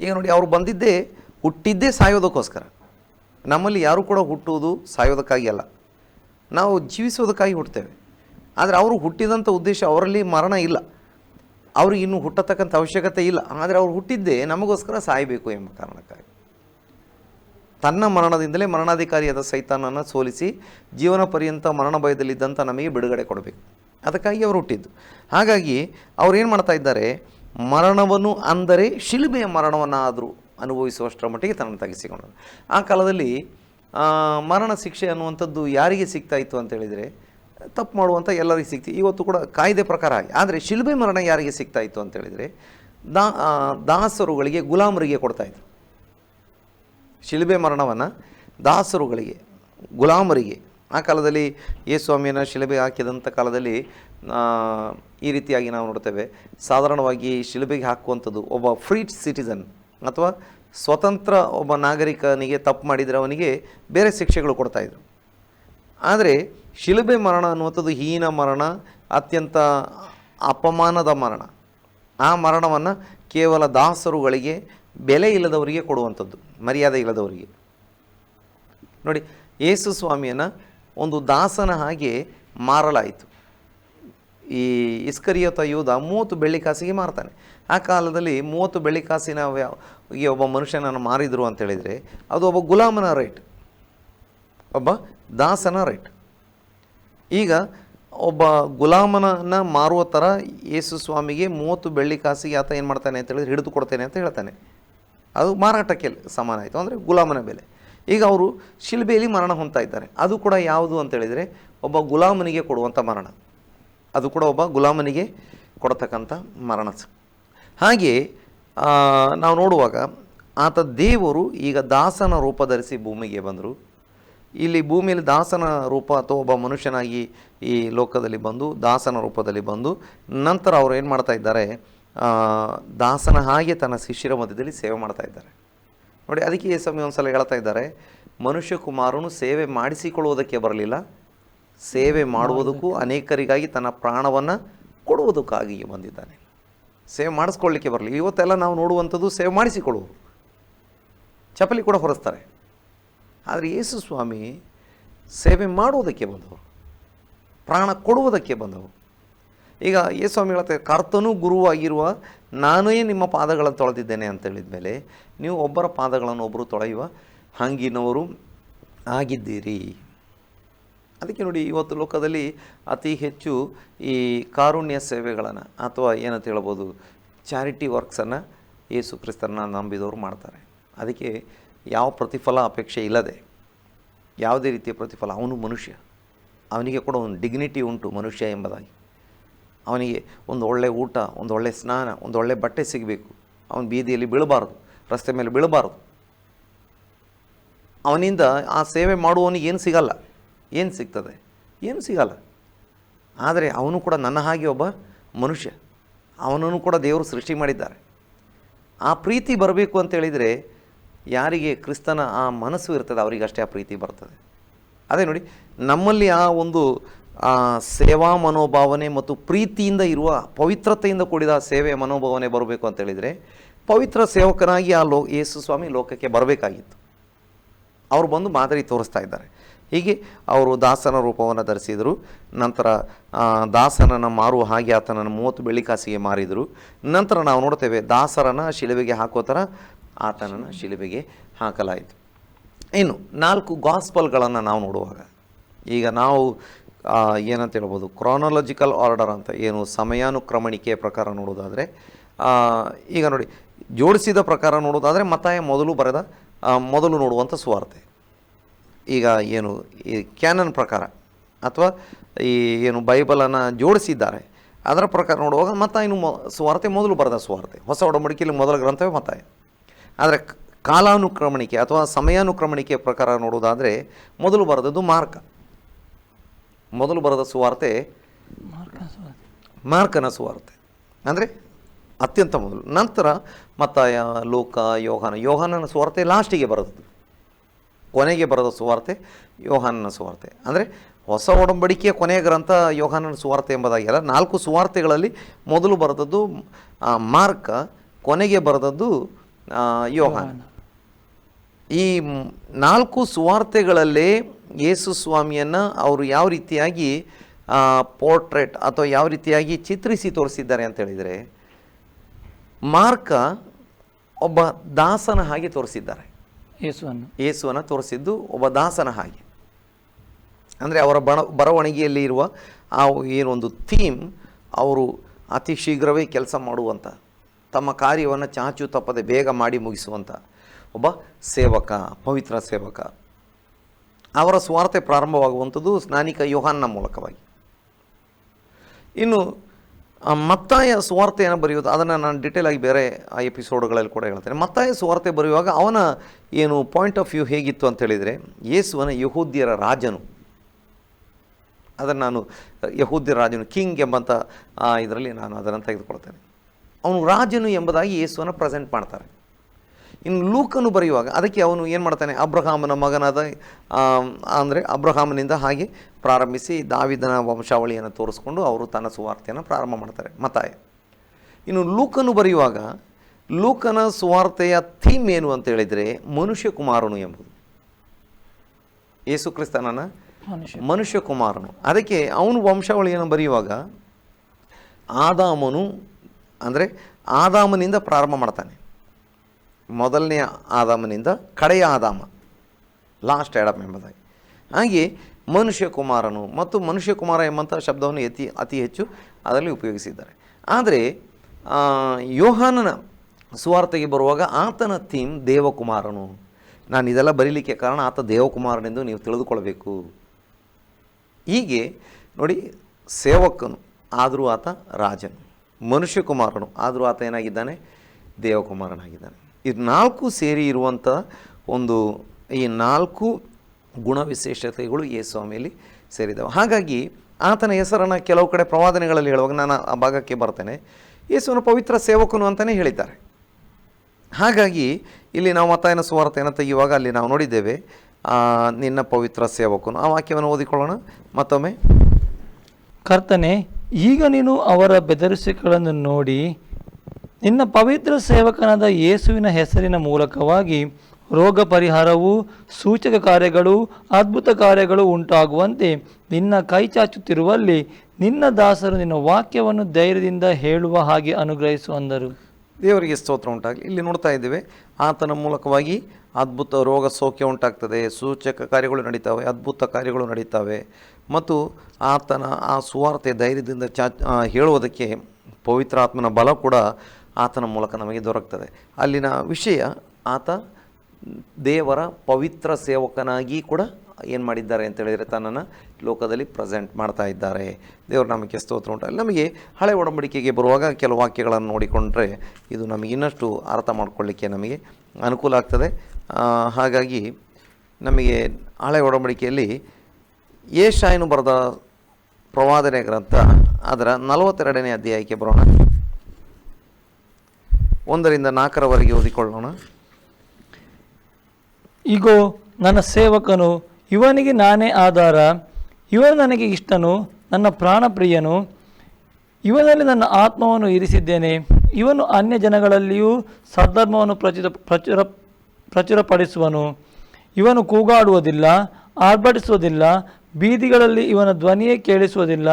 ಈಗ ನೋಡಿ, ಅವರು ಬಂದಿದ್ದೇ ಹುಟ್ಟಿದ್ದೇ ಸಾಯೋದಕ್ಕೋಸ್ಕರ. ನಮ್ಮಲ್ಲಿ ಯಾರೂ ಕೂಡ ಹುಟ್ಟುವುದು ಸಾಯೋದಕ್ಕಾಗಿ ಅಲ್ಲ. ನಾವು ಜೀವಿಸೋದಕ್ಕಾಗಿ ಹುಟ್ಟುತ್ತೇವೆ. ಆದರೆ ಅವರು ಹುಟ್ಟಿದಂಥ ಉದ್ದೇಶ ಅವರಲ್ಲಿ ಮರಣ ಇಲ್ಲ. ಅವ್ರಿಗೆ ಇನ್ನೂ ಹುಟ್ಟತಕ್ಕಂಥ ಅವಶ್ಯಕತೆ ಇಲ್ಲ. ಆದರೆ ಅವ್ರು ಹುಟ್ಟಿದ್ದೇ ನಮಗೋಸ್ಕರ ಸಾಯಬೇಕು ಎಂಬ ಕಾರಣಕ್ಕಾಗಿ. ತನ್ನ ಮರಣದಿಂದಲೇ ಮರಣಾಧಿಕಾರಿಯಾದ ಸೈತಾನನ್ನು ಸೋಲಿಸಿ ಜೀವನ ಪರ್ಯಂತ ಮರಣ ಭಯದಲ್ಲಿದ್ದಂಥ ನಮಗೆ ಬಿಡುಗಡೆ ಕೊಡಬೇಕು. ಅದಕ್ಕಾಗಿ ಅವರು ಹುಟ್ಟಿದ್ದು. ಹಾಗಾಗಿ ಅವ್ರು ಏನು ಮಾಡ್ತಾ ಇದ್ದಾರೆ? ಮರಣವನ್ನು ಅಂದರೆ ಶಿಲುಬೆಯ ಮರಣವನ್ನಾದರೂ ಅನುಭವಿಸುವಷ್ಟರ ಮಟ್ಟಿಗೆ ತನ್ನನ್ನು ತಗ್ಗಿಸಿಕೊಂಡರು. ಆ ಕಾಲದಲ್ಲಿ ಮರಣ ಶಿಕ್ಷೆ ಅನ್ನುವಂಥದ್ದು ಯಾರಿಗೆ ಸಿಗ್ತಾ ಇತ್ತು ಅಂತ ಹೇಳಿದರೆ, ತಪ್ಪು ಮಾಡುವಂಥ ಎಲ್ಲರಿಗೆ ಸಿಗ್ತಿ, ಇವತ್ತು ಕೂಡ ಕಾಯ್ದೆ ಪ್ರಕಾರ ಆಗಿ ಆದರೆ ಶಿಲುಬೆ ಮರಣ ಯಾರಿಗೆ ಸಿಗ್ತಾ ಇತ್ತು ಅಂತ ಹೇಳಿದರೆ, ದಾ ದಾಸರುಗಳಿಗೆ, ಗುಲಾಮರಿಗೆ ಕೊಡ್ತಾಯಿದ್ರು ಶಿಲುಬೆ ಮರಣವನ್ನು ದಾಸರುಗಳಿಗೆ, ಗುಲಾಮರಿಗೆ, ಆ ಕಾಲದಲ್ಲಿ ಯೇಸ್ವಾಮಿಯನ್ನು ಶಿಲುಬೆ ಹಾಕಿದಂಥ ಕಾಲದಲ್ಲಿ ಈ ರೀತಿಯಾಗಿ ನಾವು ನೋಡ್ತೇವೆ. ಸಾಧಾರಣವಾಗಿ ಶಿಲುಬೆಗೆ ಹಾಕುವಂಥದ್ದು ಒಬ್ಬ ಫ್ರೀ ಸಿಟಿಸನ್ ಅಥವಾ ಸ್ವತಂತ್ರ ಒಬ್ಬ ನಾಗರಿಕನಿಗೆ ತಪ್ಪು ಮಾಡಿದರೆ ಅವನಿಗೆ ಬೇರೆ ಶಿಕ್ಷೆಗಳು ಕೊಡ್ತಾಯಿದ್ರು ಆದರೆ ಶಿಲುಬೆ ಮರಣ ಅನ್ನುವಂಥದ್ದು ಹೀನ ಮರಣ, ಅತ್ಯಂತ ಅಪಮಾನದ ಮರಣ. ಆ ಮರಣವನ್ನು ಕೇವಲ ದಾಸರುಗಳಿಗೆ ಬೆಲೆ ಇಲ್ಲದವರಿಗೆ ಕೊಡುವಂಥದ್ದು, ಮರ್ಯಾದೆ ಇಲ್ಲದವರಿಗೆ. ನೋಡಿ, ಯೇಸು ಸ್ವಾಮಿಯನ್ನು ಒಂದು ದಾಸನ ಹಾಗೆ ಮಾರಲಾಯಿತು. ಈ ಇಸ್ಕರಿಯೋತ ಯೋಧ ಮೂವತ್ತು ಬೆಳ್ಳಿ ಕಾಸಿಗೆ ಮಾರ್ತಾನೆ. ಆ ಕಾಲದಲ್ಲಿ ಮೂವತ್ತು ಬೆಳ್ಳಿ ಕಾಸಿನ ಒಬ್ಬ ಮನುಷ್ಯನನ್ನು ಮಾರಿದರು ಅಂತ ಹೇಳಿದರೆ, ಅದು ಒಬ್ಬ ಗುಲಾಮನ ರೇಟ್, ಒಬ್ಬ ದಾಸನ ರೇಟ್. ಈಗ ಒಬ್ಬ ಗುಲಾಮನನ್ನು ಮಾರುವ ಥರ ಯೇಸು ಸ್ವಾಮಿಗೆ ಮೂವತ್ತು ಬೆಳ್ಳಿ ಕಾಸಿಗೆ ಆತ ಏನು ಮಾಡ್ತಾನೆ ಅಂತ ಹೇಳಿದ್ರೆ, ಹಿಡಿದು ಕೊಡ್ತೇನೆ ಅಂತ ಹೇಳ್ತಾನೆ. ಅದು ಮಾರಾಟಕ್ಕೆ ಸಮಾನ ಆಯಿತು. ಅಂದರೆ ಗುಲಾಮನ ಬೆಲೆ. ಈಗ ಅವರು ಶಿಲ್ಬೆಯಲ್ಲಿ ಮರಣ ಹೊಂತಾ ಇದ್ದಾರೆ ಅದು ಕೂಡ ಯಾವುದು ಅಂತ ಹೇಳಿದರೆ ಒಬ್ಬ ಗುಲಾಮನಿಗೆ ಕೊಡುವಂಥ ಮರಣ. ಅದು ಕೂಡ ಒಬ್ಬ ಗುಲಾಮನಿಗೆ ಕೊಡತಕ್ಕಂಥ ಮರಣ. ಹಾಗೆ ನಾವು ನೋಡುವಾಗ ಆತ ದೇವರು ಈಗ ದಾಸನ ರೂಪ ಧರಿಸಿ ಭೂಮಿಗೆ ಬಂದರು. ಇಲ್ಲಿ ಭೂಮಿಯಲ್ಲಿ ದಾಸನ ರೂಪ ಅಥವಾ ಒಬ್ಬ ಮನುಷ್ಯನಾಗಿ ಈ ಲೋಕದಲ್ಲಿ ಬಂದು, ದಾಸನ ರೂಪದಲ್ಲಿ ಬಂದು, ನಂತರ ಅವರು ಏನು ಮಾಡ್ತಾ ಇದ್ದಾರೆ? ದಾಸನ ಹಾಗೆ ತನ್ನ ಶಿಷ್ಯರ ಮಧ್ಯದಲ್ಲಿ ಸೇವೆ ಮಾಡ್ತಾ ಇದ್ದಾರೆ. ನೋಡಿ, ಅದಕ್ಕೆ ಈ ಸಮಯ ಒಂದು ಸಲ ಹೇಳ್ತಾ ಇದ್ದಾರೆ, ಮನುಷ್ಯ ಕುಮಾರನು ಸೇವೆ ಮಾಡಿಸಿಕೊಳ್ಳುವುದಕ್ಕೆ ಬರಲಿಲ್ಲ. ಸೇವೆ ಮಾಡುವುದಕ್ಕೂ ಅನೇಕರಿಗಾಗಿ ತನ್ನ ಪ್ರಾಣವನ್ನು ಕೊಡುವುದಕ್ಕಾಗಿ ಬಂದಿದ್ದಾನೆ. ಸೇವೆ ಮಾಡಿಸ್ಕೊಳ್ಳಿಕ್ಕೆ ಬರಲಿ. ಇವತ್ತೆಲ್ಲ ನಾವು ನೋಡುವಂಥದ್ದು ಸೇವೆ ಮಾಡಿಸಿಕೊಳ್ಳುವುದು. ಚಪಲಿ ಕೂಡ ಹೊರಿಸ್ತಾರೆ. ಆದರೆ ಯೇಸು ಸ್ವಾಮಿ ಸೇವೆ ಮಾಡುವುದಕ್ಕೆ ಬಂದವರು, ಪ್ರಾಣ ಕೊಡುವುದಕ್ಕೆ ಬಂದವರು. ಈಗ ಯೇ ಸ್ವಾಮಿ ಹೇಳ್ತಾರೆ ಕರ್ತನೂ ಗುರುವಾಗಿರುವ ನಾನೇ ನಿಮ್ಮ ಪಾದಗಳನ್ನು ತೊಳೆದಿದ್ದೇನೆ ಅಂತ ಹೇಳಿದ ಮೇಲೆ, ನೀವು ಒಬ್ಬರ ಪಾದಗಳನ್ನು ಒಬ್ಬರು ತೊಳೆಯುವ ಹಂಗಿನವರು ಆಗಿದ್ದೀರಿ. ಅದಕ್ಕೆ ನೋಡಿ, ಇವತ್ತು ಲೋಕದಲ್ಲಿ ಅತಿ ಹೆಚ್ಚು ಈ ಕಾರುಣ್ಯ ಸೇವೆಗಳನ್ನು ಅಥವಾ ಏನಂತ ಹೇಳ್ಬೋದು, ಚಾರಿಟಿ ವರ್ಕ್ಸನ್ನು ಯೇಸು ಕ್ರಿಸ್ತನ ನಂಬಿದವರು ಮಾಡ್ತಾರೆ. ಅದಕ್ಕೆ ಯಾವ ಪ್ರತಿಫಲ ಅಪೇಕ್ಷೆ ಇಲ್ಲದೆ, ಯಾವುದೇ ರೀತಿಯ ಪ್ರತಿಫಲ, ಅವನು ಮನುಷ್ಯ. ಅವನಿಗೆ ಕೂಡ ಒಂದು ಡಿಗ್ನಿಟಿ ಉಂಟು ಮನುಷ್ಯ ಎಂಬುದಾಗಿ. ಅವನಿಗೆ ಒಂದು ಒಳ್ಳೆಯ ಊಟ, ಒಂದು ಒಳ್ಳೆಯ ಸ್ನಾನ, ಒಂದು ಒಳ್ಳೆಯ ಬಟ್ಟೆ ಸಿಗಬೇಕು. ಅವನು ಬೀದಿಯಲ್ಲಿ ಬೀಳಬಾರ್ದು, ರಸ್ತೆ ಮೇಲೆ ಬೀಳಬಾರ್ದು. ಅವನಿಂದ ಆ ಸೇವೆ ಮಾಡುವವನಿಗೆ ಏನು ಸಿಗಲ್ಲ. ಏನು ಸಿಗ್ತದೆ? ಏನು ಸಿಗಲ್ಲ. ಆದರೆ ಅವನು ಕೂಡ ನನ್ನ ಹಾಗೆ ಒಬ್ಬ ಮನುಷ್ಯ. ಅವನನ್ನು ಕೂಡ ದೇವರು ಸೃಷ್ಟಿ ಮಾಡಿದ್ದಾರೆ. ಆ ಪ್ರೀತಿ ಬರಬೇಕು ಅಂತ ಹೇಳಿದರೆ ಯಾರಿಗೆ ಕ್ರಿಸ್ತನ ಆ ಮನಸ್ಸು ಇರ್ತದೆ, ಅವರಿಗಷ್ಟೇ ಆ ಪ್ರೀತಿ ಬರ್ತದೆ. ಅದೇ ನೋಡಿ, ನಮ್ಮಲ್ಲಿ ಆ ಒಂದು ಸೇವಾ ಮನೋಭಾವನೆ ಮತ್ತು ಪ್ರೀತಿಯಿಂದ ಇರುವ ಪವಿತ್ರತೆಯಿಂದ ಕೂಡಿದ ಆ ಸೇವೆಯ ಮನೋಭಾವನೆ ಬರಬೇಕು ಅಂತ ಹೇಳಿದರೆ ಪವಿತ್ರ ಸೇವಕನಾಗಿ ಆ ಲೋ ಯೇಸು ಸ್ವಾಮಿ ಲೋಕಕ್ಕೆ ಬರಬೇಕಾಗಿತ್ತು. ಅವರು ಬಂದು ಮಾದರಿ ತೋರಿಸ್ತಾ ಇದ್ದಾರೆ. ಹೀಗೆ ಅವರು ದಾಸನ ರೂಪವನ್ನು ಧರಿಸಿದರು. ನಂತರ ದಾಸನನ್ನು ಮಾರುವ ಹಾಗೆ ಆತನನ್ನು ಮೂವತ್ತು ಬೆಳ್ಳಿಕಾಸಿಗೆ ಮಾರಿದರು. ನಂತರ ನಾವು ನೋಡ್ತೇವೆ ದಾಸರನ್ನು ಶಿಲುಬೆಗೆ ಹಾಕೋ ಥರ ಆತನನ್ನು ಶಿಲುಬೆಗೆ ಹಾಕಲಾಯಿತು. ಇನ್ನು ನಾಲ್ಕು ಗಾಸ್ಪಲ್ಗಳನ್ನು ನಾವು ನೋಡುವಾಗ, ಈಗ ನಾವು ಏನಂತ ಹೇಳ್ಬೋದು ಕ್ರಾನಾಲಜಿಕಲ್ ಆರ್ಡರ್ ಅಂತ, ಏನು ಸಮಯಾನುಕ್ರಮಣಿಕೆಯ ಪ್ರಕಾರ ನೋಡೋದಾದರೆ ಈಗ ನೋಡಿ, ಜೋಡಿಸಿದ ಪ್ರಕಾರ ನೋಡೋದಾದರೆ ಮತ್ತಾಯ ಮೊದಲು ಬರೆದ ಮೊದಲು ನೋಡುವಂಥ ಸುವಾರ್ತೆ. ಈಗ ಏನು, ಈ ಕ್ಯಾನನ್ ಪ್ರಕಾರ, ಅಥವಾ ಈ ಏನು ಬೈಬಲನ್ನು ಜೋಡಿಸಿದ್ದಾರೆ, ಅದರ ಪ್ರಕಾರ ನೋಡುವಾಗ ಮತ್ತ ಇನ್ನು ಮೊ, ಸುವಾರ್ತೆ ಮೊದಲು ಬರೆದ ಸುವಾರ್ತೆ. ಹೊಸ ಒಡಂಬಡಿಕೆಯಲ್ಲಿ ಮೊದಲ ಗ್ರಂಥವೇ ಮತಾಯ ಆದರೆ ಕಾಲಾನುಕ್ರಮಣಿಕೆ ಅಥವಾ ಸಮಯಾನುಕ್ರಮಣಿಕೆಯ ಪ್ರಕಾರ ನೋಡುವುದಾದರೆ, ಮೊದಲು ಬರೆದದ್ದು ಮಾರ್ಕ. ಮೊದಲು ಬರೆದ ಸುವಾರ್ತೆ ಮಾರ್ಕ ಸುವಾರ್ತೆ. ಮಾರ್ಕನ ಸುವಾರ್ತೆ. ಅಂದರೆ ಅತ್ಯಂತ ಮೊದಲು. ನಂತರ ಮತ್ತಾಯ ಲೋಕ ಯೋಹಾನ. ಯೋಹಾನನ ಸುವಾರ್ತೆ ಲಾಸ್ಟಿಗೆ ಬರೆದದ್ದು. ಕೊನೆಗೆ ಬರೆದ ಸುವಾರ್ತೆ ಯೋಹಾನನ ಸುವಾರ್ತೆ. ಅಂದರೆ ಹೊಸ ಒಡಂಬಡಿಕೆಯ ಕೊನೆಯ ಗ್ರಂಥ ಯೋಹಾನನ ಸುವಾರ್ತೆ ಎಂಬುದಾಗಿಲ್ಲ ನಾಲ್ಕು ಸುವಾರ್ತೆಗಳಲ್ಲಿ ಮೊದಲು ಬರೆದದ್ದು ಮಾರ್ಕ ಕೊನೆಗೆ ಬರೆದದ್ದು ಯೋಹಾನ. ಈ ನಾಲ್ಕು ಸುವಾರ್ತೆಗಳಲ್ಲೇ ಯೇಸು ಸ್ವಾಮಿಯನ್ನು ಅವರು ಯಾವ ರೀತಿಯಾಗಿ ಪೋರ್ಟ್ರೇಟ್ ಅಥವಾ ಯಾವ ರೀತಿಯಾಗಿ ಚಿತ್ರಿಸಿ ತೋರಿಸಿದ್ದಾರೆ ಅಂತ ಹೇಳಿದರೆ ಮಾರ್ಕ ಒಬ್ಬ ದಾಸನ ಹಾಗೆ ತೋರಿಸಿದ್ದಾರೆ. ಯೇಸುವನ್ನು. ಯೇಸುವನ್ನು ತೋರಿಸಿದ್ದು ಒಬ್ಬ ದಾಸನ ಹಾಗೆ. ಅಂದರೆ ಅವರ ಬಣ ಬರವಣಿಗೆಯಲ್ಲಿ ಇರುವ ಆ ಏನೊಂದು ಥೀಮ್ ಅವರು ಅತಿ ಶೀಘ್ರವೇ ಕೆಲಸ ಮಾಡುವಂಥ ತಮ್ಮ ಕಾರ್ಯವನ್ನು ಚಾಚು ತಪ್ಪದೆ ಬೇಗ ಮಾಡಿ ಮುಗಿಸುವಂಥ ಒಬ್ಬ ಸೇವಕ ಪವಿತ್ರ ಸೇವಕ. ಅವರ ಸ್ವಾರ್ಥೆ ಪ್ರಾರಂಭವಾಗುವಂಥದ್ದು ಸ್ನಾನಿಕ ಯೋಹಾನ್ನ ಮೂಲಕವಾಗಿ. ಇನ್ನು ಮತ್ತಾಯ ಸ್ವಾರ್ಥೆಯನ್ನು ಬರೆಯೋದು ಅದನ್ನು ನಾನು ಡೀಟೇಲ್ ಆಗಿ ಬೇರೆ ಆ ಎಪಿಸೋಡ್ಗಳಲ್ಲಿ ಕೂಡ ಹೇಳ್ತೇನೆ. ಮತ್ತಾಯ ಸುವಾರ್ತೆ ಬರೆಯುವಾಗ ಅವನ ಏನು ಪಾಯಿಂಟ್ ಆಫ್ ವ್ಯೂ ಹೇಗಿತ್ತು ಅಂತ ಹೇಳಿದರೆ, ಯೇಸುವನ ಯಹೂದ್ಯರ ರಾಜನು, ಅದನ್ನು ನಾನು ಯಹೂದ್ಯ ರಾಜನು ಕಿಂಗ್ ಎಂಬಂಥ ಇದರಲ್ಲಿ ನಾನು ಅದನ್ನು ತೆಗೆದುಕೊಳ್ತೇನೆ. ಅವನು ರಾಜನು ಎಂಬುದಾಗಿ ಯೇಸುವನ್ನು ಪ್ರೆಸೆಂಟ್ ಮಾಡ್ತಾರೆ. ಇನ್ನು ಲೂಕನು ಬರೆಯುವಾಗ ಅದಕ್ಕೆ ಅವನು ಏನು ಮಾಡ್ತಾನೆ? ಅಬ್ರಹಾಮನ ಮಗನಾದ ಅಂದರೆ ಅಬ್ರಹಾಮನಿಂದ ಹಾಗೆ ಪ್ರಾರಂಭಿಸಿ ದಾವಿದನ ವಂಶಾವಳಿಯನ್ನು ತೋರಿಸ್ಕೊಂಡು ಅವರು ತನ್ನ ಸುವಾರ್ತೆಯನ್ನು ಪ್ರಾರಂಭ ಮಾಡ್ತಾರೆ. ಮತಾಯ ಇನ್ನು ಲೂಕನು ಬರೆಯುವಾಗ ಲೂಕನ ಸುವಾರ್ತೆಯ ಥೀಮ್ ಏನು ಅಂತ ಹೇಳಿದರೆ ಮನುಷ್ಯ ಕುಮಾರನು ಎಂಬುದು. ಯೇಸು ಕ್ರಿಸ್ತನನ್ನು ಮನುಷ್ಯ. ಮನುಷ್ಯ ಕುಮಾರನು ಅದಕ್ಕೆ ಅವನು ವಂಶಾವಳಿಯನ್ನು ಬರೆಯುವಾಗ ಆದಾಮನು ಅಂದರೆ ಆದಾಮನಿಂದ ಪ್ರಾರಂಭ ಮಾಡ್ತಾನೆ. ಮೊದಲನೆಯ ಆದಾಮನಿಂದ ಕಡೆಯ ಆದಾಮ ಲಾಸ್ಟ್ ಆಡಮ್ ಎಂಬುದಾಗಿ. ಹಾಗೆ ಮನುಷ್ಯ ಕುಮಾರನು ಮತ್ತು ಮನುಷ್ಯ ಕುಮಾರ ಎಂಬಂಥ ಶಬ್ದವನ್ನು ಅತಿ ಅತಿ ಹೆಚ್ಚು ಅದರಲ್ಲಿ ಉಪಯೋಗಿಸಿದ್ದಾರೆ. ಆದರೆ ಯೋಹಾನನ ಸುವಾರ್ತೆಗೆ ಬರುವಾಗ ಆತನ ಥೀಮ್ ದೇವಕುಮಾರನು. ನಾನು ಇದೆಲ್ಲ ಬರೀಲಿಕ್ಕೆ ಕಾರಣ ಆತ ದೇವಕುಮಾರನೆಂದು ನೀವು ತಿಳಿದುಕೊಳ್ಬೇಕು ಹೀಗೆ, ನೋಡಿ, ಸೇವಕನು, ಆದರೂ ಆತ ರಾಜನು. ಮನುಷ್ಯ ಕುಮಾರನು ಆದರೂ ಆತ ಏನಾಗಿದ್ದಾನೆ? ದೇವಕುಮಾರನಾಗಿದ್ದಾನೆ. ಇದು ನಾಲ್ಕು ಸೇರಿ ಇರುವಂಥ ಒಂದು ಈ ನಾಲ್ಕು ಗುಣವಿಶೇಷತೆಗಳು ಯೇಸು ಸ್ವಾಮಿಯಲ್ಲಿ ಸೇರಿದವು. ಹಾಗಾಗಿ ಆತನ ಹೆಸರನ್ನು ಕೆಲವು ಕಡೆ ಪ್ರವಾದನೆಗಳಲ್ಲಿ ಹೇಳುವಾಗ ನಾನು ಆ ಭಾಗಕ್ಕೆ ಬರ್ತೇನೆ. ಯೇಸುವನ ಪವಿತ್ರ ಸೇವಕನು ಅಂತಲೇ ಹೇಳಿದ್ದಾರೆ. ಹಾಗಾಗಿ ಇಲ್ಲಿ ನಾವು ಮತ್ತಾಯನ ಸುವಾರ್ತೆಯನ್ನು ತೆಗೆಯುವಾಗ ಅಲ್ಲಿ ನಾವು ನೋಡಿದ್ದೇವೆ. ನಿನ್ನ ಪವಿತ್ರ ಸೇವಕನು. ಆ ವಾಕ್ಯವನ್ನು ಓದಿಕೊಳ್ಳೋಣ. ಮತ್ತೊಮ್ಮೆ. ಕರ್ತನೆ, ಈಗ ನೀನು ಅವರ ಬೆದರಿಸಿಕೆಗಳನ್ನು ನೋಡಿ ನಿನ್ನ ಪವಿತ್ರ ಸೇವಕನಾದ ಯೇಸುವಿನ ಹೆಸರಿನ ಮೂಲಕವಾಗಿ ರೋಗ ಪರಿಹಾರವು, ಸೂಚಕ ಕಾರ್ಯಗಳು, ಅದ್ಭುತ ಕಾರ್ಯಗಳು ಉಂಟಾಗುವಂತೆ ನಿನ್ನ ಕೈ ಚಾಚುತ್ತಿರುವಲ್ಲಿ ನಿನ್ನ ದಾಸರು ನಿನ್ನ ವಾಕ್ಯವನ್ನು ಧೈರ್ಯದಿಂದ ಹೇಳುವ ಹಾಗೆ ಅನುಗ್ರಹಿಸು ಅಂದರು. ದೇವರಿಗೆ ಸ್ತೋತ್ರ ಉಂಟಾಗಲಿ. ಇಲ್ಲಿ ನೋಡ್ತಾ ಇದ್ದೇವೆ, ಆತನ ಮೂಲಕವಾಗಿ ಅದ್ಭುತ ರೋಗ ಸೌಖ್ಯ ಉಂಟಾಗ್ತದೆ, ಸೂಚಕ ಕಾರ್ಯಗಳು ನಡೀತಾವೆ, ಅದ್ಭುತ ಕಾರ್ಯಗಳು ನಡೀತಾವೆ ಮತ್ತು ಆತನ ಆ ಸುವಾರ್ತೆ ಧೈರ್ಯದಿಂದ ಚಾ ಹೇಳುವುದಕ್ಕೆ ಪವಿತ್ರಾತ್ಮನ ಬಲ ಕೂಡ ಆತನ ಮೂಲಕ ನಮಗೆ ದೊರಕ್ತದೆ. ಅಲ್ಲಿನ ವಿಷಯ ಆತ ದೇವರ ಪವಿತ್ರ ಸೇವಕನಾಗಿ ಕೂಡ ಏನು ಮಾಡಿದ್ದಾರೆ ಅಂತ ಹೇಳಿದರೆ ತನ್ನನ್ನು ಲೋಕದಲ್ಲಿ ಪ್ರೆಸೆಂಟ್ ಮಾಡ್ತಾ ಇದ್ದಾರೆ. ದೇವರು ನಮಗೆ ಸ್ತೋತ್ರ ಉಂಟು. ಅಲ್ಲಿ ನಮಗೆ ಹಳೆ ಒಡಂಬಡಿಕೆಗೆ ಬರುವಾಗ ಕೆಲವು ವಾಕ್ಯಗಳನ್ನು ನೋಡಿಕೊಂಡ್ರೆ ಇದು ನಮಗೆ ಇನ್ನಷ್ಟು ಅರ್ಥ ಮಾಡ್ಕೊಳ್ಳಿಕ್ಕೆ ನಮಗೆ ಅನುಕೂಲ ಆಗ್ತದೆ. ಹಾಗಾಗಿ ನಮಗೆ ಹಳೆ ಒಡಂಬಡಿಕೆಯಲ್ಲಿ ಏಷಾಯನು ಬರೆದ ಪ್ರವಾದನೆ ಗ್ರಂಥ ಅದರ ನಲವತ್ತೆರಡನೇ ಅಧ್ಯಾಯಕ್ಕೆ ಬರೋಣ. ಒಂದರಿಂದ ನಾಲ್ಕರವರೆಗೆ ಓದಿಕೊಳ್ಳೋಣ. ಇಗೋ, ನನ್ನ ಸೇವಕನು, ಇವನಿಗೆ ನಾನೇ ಆಧಾರ. ಇವನು ನನಗೆ ಇಷ್ಟನು, ನನ್ನ ಪ್ರಾಣಪ್ರಿಯನು. ಇವನಲ್ಲಿ ನನ್ನ ಆತ್ಮವನ್ನು ಇರಿಸಿದ್ದೇನೆ. ಇವನು ಅನ್ಯ ಜನಗಳಲ್ಲಿಯೂ ಸದ್ಧರ್ಮವನ್ನು ಪ್ರಚುರ ಪ್ರಚುರ, ಪ್ರಚುರಪಡಿಸುವನು. ಇವನು ಕೂಗಾಡುವುದಿಲ್ಲ, ಆರ್ಭಟಿಸುವುದಿಲ್ಲ, ಬೀದಿಗಳಲ್ಲಿ ಇವನ ಧ್ವನಿಯೇ ಕೇಳಿಸುವುದಿಲ್ಲ.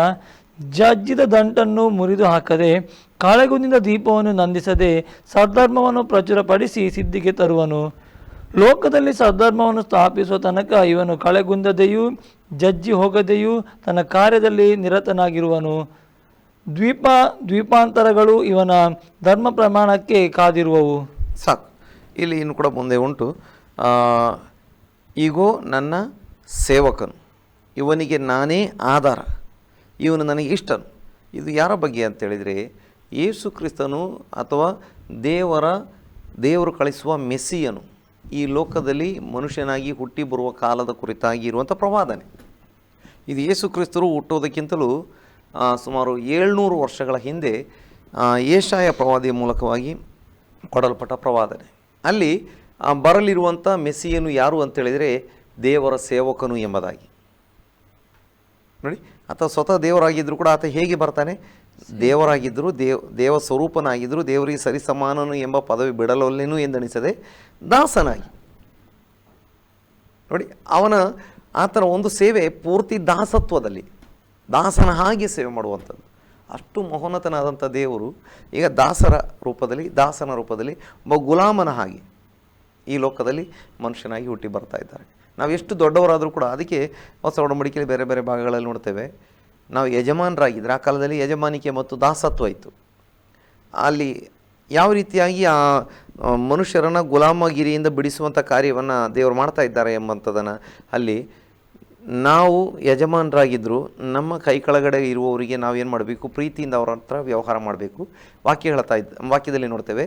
ಜಜ್ಜಿದ ದಂಟನ್ನು ಮುರಿದು ಹಾಕದೆ ಕಾಳೆಗುಂದಿನ ದೀಪವನ್ನು ನಂದಿಸದೆ ಸದ್ಧರ್ಮವನ್ನು ಪ್ರಚುರಪಡಿಸಿ ಸಿದ್ಧಿಗೆ ತರುವನು. ಲೋಕದಲ್ಲಿ ಸದ್ಧರ್ಮವನ್ನು ಸ್ಥಾಪಿಸುವ ತನಕ ಇವನು ಕಳೆಗುಂದದೆಯೂ, ಜಜ್ಜಿ ಹೋಗದೆಯೂ ತನ್ನ ಕಾರ್ಯದಲ್ಲಿ ನಿರತನಾಗಿರುವನು. ದ್ವೀಪ, ದ್ವೀಪಾಂತರಗಳು ಇವನ ಧರ್ಮ ಪ್ರಮಾಣಕ್ಕೆ ಕಾದಿರುವವು. ಸಾಕು. ಇಲ್ಲಿ ಇನ್ನು ಕೂಡ ಮುಂದೆ ಉಂಟು. ಈಗೋ ನನ್ನ ಸೇವಕನು. ಇವನಿಗೆ ನಾನೇ ಆಧಾರ. ಇವನು ನನಗೆ ಇಷ್ಟನು. ಇದು ಯಾರ ಬಗ್ಗೆ ಅಂತ ಹೇಳಿದರೆ ಯೇಸು ಕ್ರಿಸ್ತನು ಅಥವಾ ದೇವರ, ದೇವರು ಕಳಿಸುವ ಮೆಸ್ಸಿಯನು ಈ ಲೋಕದಲ್ಲಿ ಮನುಷ್ಯನಾಗಿ ಹುಟ್ಟಿ ಬರುವ ಕಾಲದ ಕುರಿತಾಗಿ ಇರುವಂಥ ಪ್ರವಾದನೆ. ಇದು ಯೇಸು ಕ್ರಿಸ್ತರು ಹುಟ್ಟೋದಕ್ಕಿಂತಲೂ ಸುಮಾರು ಏಳ್ನೂರು ವರ್ಷಗಳ ಹಿಂದೆ ಏಷಾಯ ಪ್ರವಾದಿಯ ಮೂಲಕವಾಗಿ ಕೊಡಲ್ಪಟ್ಟ ಪ್ರವಾದನೆ. ಅಲ್ಲಿ ಬರಲಿರುವಂಥ ಮೆಸ್ಸಿಯನು ಯಾರು ಅಂತೇಳಿದರೆ ದೇವರ ಸೇವಕನು ಎಂಬುದಾಗಿ. ನೋಡಿ, ಆತ ಸ್ವತಃ ದೇವರಾಗಿದ್ದರೂ ಕೂಡ ಆತ ಹೇಗೆ ಬರ್ತಾನೆ? ದೇವರಾಗಿದ್ದರೂ ದೇವ ದೇವ ಸ್ವರೂಪನಾಗಿದ್ದರೂ ದೇವರಿಗೆ ಸರಿಸಮಾನನು ಎಂಬ ಪದವಿ ಬಿಡಲೊಲ್ಲೇನು ಎಂದೆಣಿಸದೆ ದಾಸನಾಗಿ. ನೋಡಿ, ಅವನ ಆತನ ಒಂದು ಸೇವೆ ಪೂರ್ತಿ ದಾಸತ್ವದಲ್ಲಿ, ದಾಸನ ಹಾಗೆ ಸೇವೆ ಮಾಡುವಂಥದ್ದು. ಅಷ್ಟು ಮಹೋನ್ನತನಾದಂಥ ದೇವರು ಈಗ ದಾಸರ ರೂಪದಲ್ಲಿ, ದಾಸನ ರೂಪದಲ್ಲಿ ಒಬ್ಬ ಗುಲಾಮನ ಹಾಗೆ ಈ ಲೋಕದಲ್ಲಿ ಮನುಷ್ಯನಾಗಿ ಹುಟ್ಟಿ ಬರ್ತಾ ಇದ್ದಾರೆ. ನಾವು ಎಷ್ಟು ದೊಡ್ಡವರಾದರೂ ಕೂಡ ಅದಕ್ಕೆ ಹೊಸ ಒಡಂಬಡಿಕೆಯಲ್ಲಿ ಬೇರೆ ಬೇರೆ ಭಾಗಗಳಲ್ಲಿ ನೋಡ್ತೇವೆ. ನಾವು ಯಜಮಾನರಾಗಿದ್ದರೆ ಆ ಕಾಲದಲ್ಲಿ ಯಜಮಾನಿಕೆ ಮತ್ತು ದಾಸತ್ವ ಇತ್ತು. ಅಲ್ಲಿ ಯಾವ ರೀತಿಯಾಗಿ ಆ ಮನುಷ್ಯರನ್ನು ಗುಲಾಮಗಿರಿಯಿಂದ ಬಿಡಿಸುವಂಥ ಕಾರ್ಯವನ್ನು ದೇವರು ಮಾಡ್ತಾ ಇದ್ದಾರೆ ಎಂಬಂಥದ್ದನ್ನು ಅಲ್ಲಿ ನಾವು ಯಜಮಾನರಾಗಿದ್ದರೂ ನಮ್ಮ ಕೈ ಕೆಳಗಡೆ ಇರುವವರಿಗೆ ನಾವೇನು ಮಾಡಬೇಕು? ಪ್ರೀತಿಯಿಂದ ಅವರ ಹತ್ರ ವ್ಯವಹಾರ ಮಾಡಬೇಕು. ವಾಕ್ಯ ಹೇಳ್ತಾ ಇದ್ದ ವಾಕ್ಯದಲ್ಲಿ ನೋಡ್ತೇವೆ,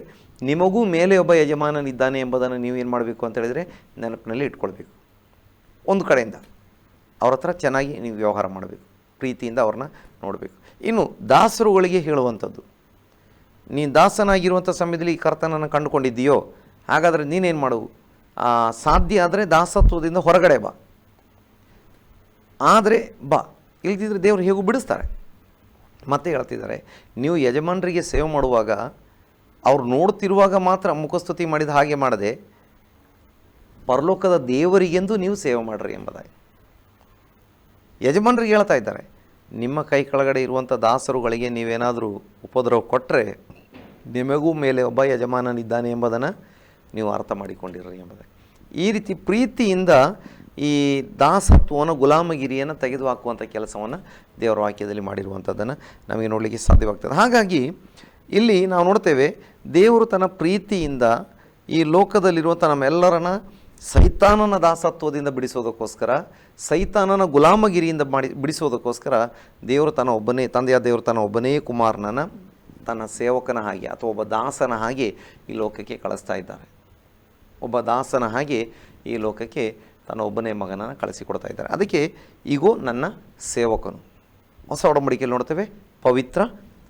ನಿಮಗೂ ಮೇಲೆ ಒಬ್ಬ ಯಜಮಾನನಿದ್ದಾನೆ ಎಂಬುದನ್ನು ನೀವು ಏನು ಮಾಡಬೇಕು ಅಂತ ಹೇಳಿದರೆ ನೆನಪಿನಲ್ಲಿ ಇಟ್ಕೊಳ್ಬೇಕು. ಒಂದು ಕಡೆಯಿಂದ ಅವ್ರ ಚೆನ್ನಾಗಿ ನೀವು ವ್ಯವಹಾರ ಮಾಡಬೇಕು. ಪ್ರೀತಿಯಿಂದ ಅವ್ರನ್ನ ನೋಡಬೇಕು. ಇನ್ನು ದಾಸರುಗಳಿಗೆ ಹೇಳುವಂಥದ್ದು, ನೀನು ದಾಸನಾಗಿರುವಂಥ ಸಮಯದಲ್ಲಿ ಈ ಕರ್ತನನ್ನು ಕಂಡುಕೊಂಡಿದ್ದೀಯೋ, ಹಾಗಾದರೆ ನೀನೇನು ಮಾಡು? ಸಾಧ್ಯ ಆದರೆ ದಾಸತ್ವದಿಂದ ಹೊರಗಡೆ ಬಾ. ಆದರೆ ಬಾ. ಇಲ್ದಿದ್ರೆ ದೇವರು ಹೇಗೂ ಬಿಡಿಸ್ತಾರೆ. ಮತ್ತೆ ಹೇಳ್ತಿದ್ದಾರೆ, ನೀವು ಯಜಮಾನರಿಗೆ ಸೇವೆ ಮಾಡುವಾಗ, ಅವ್ರು ನೋಡ್ತಿರುವಾಗ ಮಾತ್ರ ಮುಖಸ್ತುತಿ ಮಾಡಿದ ಹಾಗೆ ಮಾಡದೆ, ಪರಲೋಕದ ದೇವರಿಗೆಂದು ನೀವು ಸೇವೆ ಮಾಡ್ರಿ ಎಂಬುದಾಗಿ ಯಜಮಾನರಿಗೆ ಹೇಳ್ತಾ ಇದ್ದಾರೆ, ನಿಮ್ಮ ಕೈ ಕೆಳಗಡೆ ಇರುವಂಥ ದಾಸರುಗಳಿಗೆ ನೀವೇನಾದರೂ ಉಪದ್ರವ ಕೊಟ್ಟರೆ ನಿಮಗೂ ಮೇಲೆ ಒಬ್ಬ ಯಜಮಾನನಿದ್ದಾನೆ ಎಂಬುದನ್ನು ನೀವು ಅರ್ಥ ಮಾಡಿಕೊಂಡಿರ್ರಿ ಎಂಬುದೇ. ಈ ರೀತಿ ಪ್ರೀತಿಯಿಂದ ಈ ದಾಸತ್ವವನ್ನು, ಗುಲಾಮಗಿರಿಯನ್ನು ತೆಗೆದುಹಾಕುವಂಥ ಕೆಲಸವನ್ನು ದೇವರ ವಾಕ್ಯದಲ್ಲಿ ಮಾಡಿರುವಂಥದ್ದನ್ನು ನಮಗೆ ನೋಡಲಿಕ್ಕೆ ಸಾಧ್ಯವಾಗ್ತದೆ. ಹಾಗಾಗಿ ಇಲ್ಲಿ ನಾವು ನೋಡ್ತೇವೆ, ದೇವರು ತನ್ನ ಪ್ರೀತಿಯಿಂದ ಈ ಲೋಕದಲ್ಲಿರುವಂಥ ನಮ್ಮೆಲ್ಲರನ್ನ ಸೈತಾನನ ದಾಸತ್ವದಿಂದ ಬಿಡಿಸೋದಕ್ಕೋಸ್ಕರ ಸೈತಾನನ ಗುಲಾಮಗಿರಿಯಿಂದ ಮಾಡಿ ಬಿಡಿಸೋದಕ್ಕೋಸ್ಕರ ದೇವರು ತನ್ನ ಒಬ್ಬನೇ ತಂದೆಯ ದೇವರು ತನ್ನ ಒಬ್ಬನೇ ಕುಮಾರನನ್ನು ತನ್ನ ಸೇವಕನ ಹಾಗೆ ಅಥವಾ ಒಬ್ಬ ದಾಸನ ಹಾಗೆ ಈ ಲೋಕಕ್ಕೆ ಕಳಿಸ್ತಾ ಇದ್ದಾರೆ. ಒಬ್ಬ ದಾಸನ ಹಾಗೆ ಈ ಲೋಕಕ್ಕೆ ತನ್ನ ಒಬ್ಬನೇ ಮಗನನ್ನು ಕಳಿಸಿಕೊಡ್ತಾ ಇದ್ದಾರೆ. ಅದಕ್ಕೆ ಈಗೋ ನನ್ನ ಸೇವಕನು. ಹೊಸ ಒಡಂಬಡಿಕೆಯಲ್ಲಿ ನೋಡ್ತೇವೆ, ಪವಿತ್ರ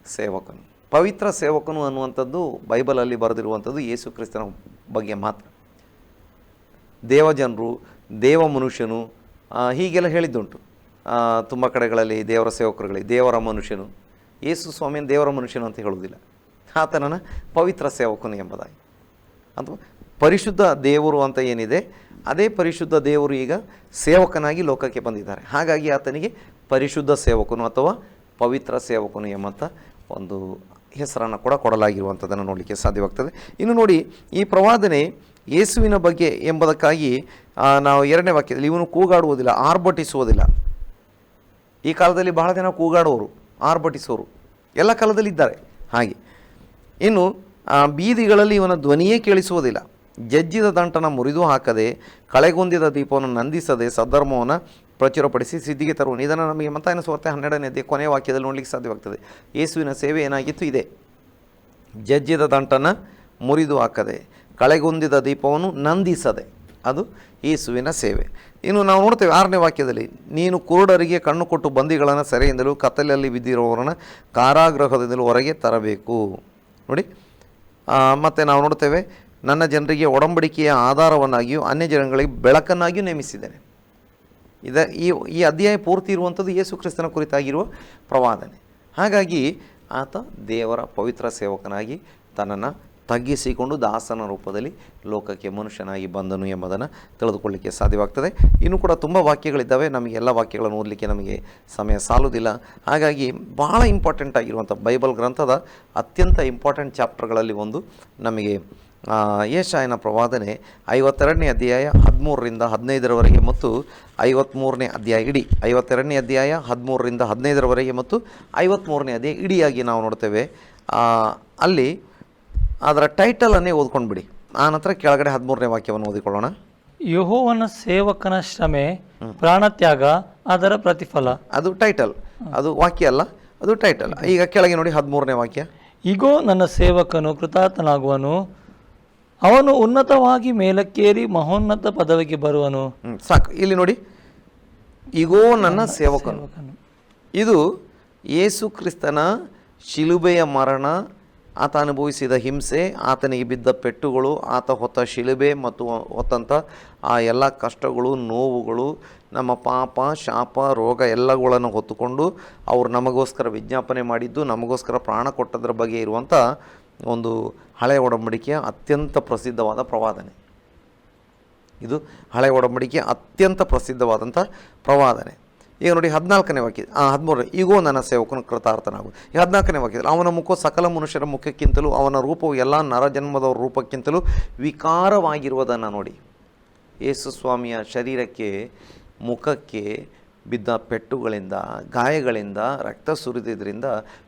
ಸೇವಕನು. ಪವಿತ್ರ ಸೇವಕನು ಅನ್ನುವಂಥದ್ದು ಬೈಬಲಲ್ಲಿ ಬರೆದಿರುವಂಥದ್ದು ಯೇಸು ಕ್ರಿಸ್ತನ ಬಗ್ಗೆ ಮಾತ್ರ. ದೇವಜನರು ದೇವ ಮನುಷ್ಯನು ಹೀಗೆಲ್ಲ ಹೇಳಿದ್ದುಂಟು. ತುಂಬ ಕಡೆಗಳಲ್ಲಿ ದೇವರ ಸೇವಕರುಗಳಿ ದೇವರ ಮನುಷ್ಯನು, ಯೇಸು ಸ್ವಾಮಿಯನ್ನು ದೇವರ ಮನುಷ್ಯನು ಅಂತ ಹೇಳುವುದಿಲ್ಲ. ಆತನನ್ನು ಪವಿತ್ರ ಸೇವಕನು ಎಂಬುದಾಗಿ. ಅಥವಾ ಪರಿಶುದ್ಧ ದೇವರು ಅಂತ ಏನಿದೆ, ಅದೇ ಪರಿಶುದ್ಧ ದೇವರು ಈಗ ಸೇವಕನಾಗಿ ಲೋಕಕ್ಕೆ ಬಂದಿದ್ದಾರೆ. ಹಾಗಾಗಿ ಆತನಿಗೆ ಪರಿಶುದ್ಧ ಸೇವಕನು ಅಥವಾ ಪವಿತ್ರ ಸೇವಕನು ಎಂಬಂಥ ಒಂದು ಹೆಸರನ್ನು ಕೂಡ ಕೊಡಲಾಗಿರುವಂಥದ್ದನ್ನು ನೋಡಲಿಕ್ಕೆ ಸಾಧ್ಯವಾಗ್ತದೆ. ಇನ್ನು ನೋಡಿ, ಈ ಪ್ರವಾದನೆ ಯೇಸುವಿನ ಬಗ್ಗೆ ಎಂಬುದಕ್ಕಾಗಿ ನಾವು ಎರಡನೇ ವಾಕ್ಯದಲ್ಲಿ ಇವನು ಕೂಗಾಡುವುದಿಲ್ಲ, ಆರ್ಭಟಿಸುವುದಿಲ್ಲ. ಈ ಕಾಲದಲ್ಲಿ ಬಹಳ ಜನ ಕೂಗಾಡುವರು ಆರ್ಭಟಿಸೋರು ಎಲ್ಲ ಕಾಲದಲ್ಲಿ ಇದ್ದಾರೆ, ಹಾಗೆ. ಇನ್ನು ಬೀದಿಗಳಲ್ಲಿ ಇವನ ಧ್ವನಿಯೇ ಕೇಳಿಸುವುದಿಲ್ಲ. ಜಜ್ಜಿದ ದಂಟನ ಮುರಿದು ಹಾಕದೆ, ಕಳೆಗುಂದಿದ ದೀಪವನ್ನು ನಂದಿಸದೆ ಸದ್ಧರ್ಮವನ್ನು ಪ್ರಚುರಪಡಿಸಿ ಸಿದ್ಧಿಗೆ ತರುವನು. ಇದನ್ನು ನಮಗೆ ಮತ್ತಾಯನ ಸುವಾರ್ತೆ ಹನ್ನೆರಡನೇ ಅಧ್ಯಾಯ ಕೊನೆಯ ವಾಕ್ಯದಲ್ಲಿ ನೋಡಲಿಕ್ಕೆ ಸಾಧ್ಯವಾಗ್ತದೆ. ಯೇಸುವಿನ ಸೇವೆ ಏನಾಗಿತ್ತು? ಇದೆ. ಜಜ್ಜಿದ ದಂಟನ ಮುರಿದು ಹಾಕದೆ ಕಳೆಗುಂದಿದ ದೀಪವನ್ನು ನಂದಿಸದೆ. ಅದು ಯೇಸುವಿನ ಸೇವೆ. ಇನ್ನು ನಾವು ನೋಡ್ತೇವೆ ಆರನೇ ವಾಕ್ಯದಲ್ಲಿ, ನೀನು ಕುರುಡರಿಗೆ ಕಣ್ಣು ಕೊಟ್ಟು ಬಂದಿಗಳನ್ನು ಸೆರೆಯಿಂದಲೂ ಕತ್ತಲೆಯಲ್ಲಿ ಬಿದ್ದಿರುವವರನ್ನು ಕಾರಾಗೃಹದಿಂದಲೂ ಹೊರಗೆ ತರಬೇಕು. ನೋಡಿ ಮತ್ತು ನಾವು ನೋಡ್ತೇವೆ, ನನ್ನ ಜನರಿಗೆ ಒಡಂಬಡಿಕೆಯ ಆಧಾರವನ್ನಾಗಿಯೂ, ಅನ್ಯ ಜನಗಳಿಗೆ ಬೆಳಕನ್ನಾಗಿಯೂ ನೇಮಿಸಿದ್ದೇನೆ. ಇದ, ಈ ಈ ಅಧ್ಯಾಯ ಪೂರ್ತಿ ಇರುವಂಥದ್ದು ಯೇಸು ಕ್ರಿಸ್ತನ ಕುರಿತಾಗಿರುವ ಪ್ರವಾದನೆ. ಹಾಗಾಗಿ ಆತ ದೇವರ ಪವಿತ್ರ ಸೇವಕನಾಗಿ ತನ್ನನ್ನು ತಗ್ಗಿಸಿಕೊಂಡು ದಾಸನ ರೂಪದಲ್ಲಿ ಲೋಕಕ್ಕೆ ಮನುಷ್ಯನಾಗಿ ಬಂದನು ಎಂಬುದನ್ನು ತಿಳಿದುಕೊಳ್ಳಲಿಕ್ಕೆ ಸಾಧ್ಯವಾಗ್ತದೆ. ಇನ್ನೂ ಕೂಡ ತುಂಬ ವಾಕ್ಯಗಳಿದ್ದಾವೆ. ನಮಗೆ ಎಲ್ಲ ವಾಕ್ಯಗಳನ್ನು ಓದಲಿಕ್ಕೆ ನಮಗೆ ಸಮಯ ಸಾಲುವುದಿಲ್ಲ. ಹಾಗಾಗಿ ಭಾಳ ಇಂಪಾರ್ಟೆಂಟ್ ಆಗಿರುವಂಥ ಬೈಬಲ್ ಗ್ರಂಥದ ಅತ್ಯಂತ ಇಂಪಾರ್ಟೆಂಟ್ ಚಾಪ್ಟರ್ಗಳಲ್ಲಿ ಒಂದು ನಮಗೆ ಯಶಾಯನ ಪ್ರವಾದನೆ ಐವತ್ತೆರಡನೇ ಅಧ್ಯಾಯ ಹದಿಮೂರರಿಂದ ಹದಿನೈದರವರೆಗೆ ಮತ್ತು ಐವತ್ತ್ಮೂರನೇ ಅಧ್ಯಾಯ ಇಡೀ, ಐವತ್ತೆರಡನೇ ಅಧ್ಯಾಯ ಹದಿಮೂರರಿಂದ ಹದಿನೈದರವರೆಗೆ ಮತ್ತು ಐವತ್ತ್ಮೂರನೇ ಅಧ್ಯಾಯ ಇಡಿಯಾಗಿ ನಾವು ನೋಡ್ತೇವೆ. ಅಲ್ಲಿ ಅದರ ಟೈಟಲನ್ನೇ ಓದ್ಕೊಂಡು ಬಿಡಿ ಆನಂತರ ಕೆಳಗಡೆ ಹದಿಮೂರನೇ ವಾಕ್ಯವನ್ನು ಓದಿಕೊಳ್ಳೋಣ. ಯಹೋವನ ಸೇವಕನ ಶ್ರಮೆ ಪ್ರಾಣತ್ಯಾಗ ಅದರ ಪ್ರತಿಫಲ. ಅದು ಟೈಟಲ್ ಅದು ವಾಕ್ಯ ಅಲ್ಲ ಅದು ಟೈಟಲ್ ಈಗ ಕೆಳಗೆ ನೋಡಿ ಹದಿಮೂರನೇ ವಾಕ್ಯ. ಇಗೋ ನನ್ನ ಸೇವಕನು ಕೃತಾರ್ಥನಾಗುವನು. ಅವನು ಉನ್ನತವಾಗಿ ಮೇಲಕ್ಕೇರಿ ಮಹೋನ್ನತ ಪದವಿಗೆ ಬರುವನು. ಸಾಕು. ಇಲ್ಲಿ ನೋಡಿ. ಈಗೋ ನನ್ನ ಸೇವಕನು. ಸೇವಕನು. ಇದು ಯೇಸು ಕ್ರಿಸ್ತನ ಶಿಲುಬೆಯ ಮರಣ ಆತ ಅನುಭವಿಸಿದ ಹಿಂಸೆ, ಆತನಿಗೆ ಬಿದ್ದ ಪೆಟ್ಟುಗಳು, ಆತ ಹೊತ್ತ ಶಿಲುಬೆ ಮತ್ತು ಹೊತ್ತಂಥ ಆ ಎಲ್ಲ ಕಷ್ಟಗಳು, ನೋವುಗಳು, ನಮ್ಮ ಪಾಪ, ಶಾಪ, ರೋಗ ಎಲ್ಲಗಳನ್ನು ಹೊತ್ತುಕೊಂಡು ಅವರು ನಮಗೋಸ್ಕರ ವಿಜ್ಞಾಪನೆ ಮಾಡಿದ್ದು, ನಮಗೋಸ್ಕರ ಪ್ರಾಣ ಕೊಟ್ಟದ್ರ ಬಗ್ಗೆ ಇರುವಂಥ ಒಂದು ಹಳೆಯ ಒಡಂಬಡಿಕೆಯ ಅತ್ಯಂತ ಪ್ರಸಿದ್ಧವಾದ ಪ್ರವಾದನೆ. ಇದು ಹಳೆ ಒಡಂಬಡಿಕೆ ಅತ್ಯಂತ ಪ್ರಸಿದ್ಧವಾದಂಥ ಪ್ರವಾದನೆ. ಈಗ ನೋಡಿ ಹದಿನಾಲ್ಕನೇ ವಾಕ್ಯ ಹದಿಮೂರು ಈಗೋ ನನ್ನ ಸೇವಕನು ಕೃತಾರ್ಥನಾಗು. ಈ ಹದಿನಾಲ್ಕನೇ ವಾಕ್ಯದಲ್ಲಿ, ಅವನ ಮುಖ ಸಕಲ ಮನುಷ್ಯರ ಮುಖಕ್ಕಿಂತಲೂ, ಅವನ ರೂಪವು ಎಲ್ಲ ನರಜನ್ಮದವರ ರೂಪಕ್ಕಿಂತಲೂ ವಿಕಾರವಾಗಿರುವುದನ್ನು ನೋಡಿ. ಯೇಸು ಸ್ವಾಮಿಯ ಶರೀರಕ್ಕೆ, ಮುಖಕ್ಕೆ ಬಿದ್ದ ಪೆಟ್ಟುಗಳಿಂದ, ಗಾಯಗಳಿಂದ, ರಕ್ತ ಸುರಿದಿದ್ದರಿಂದ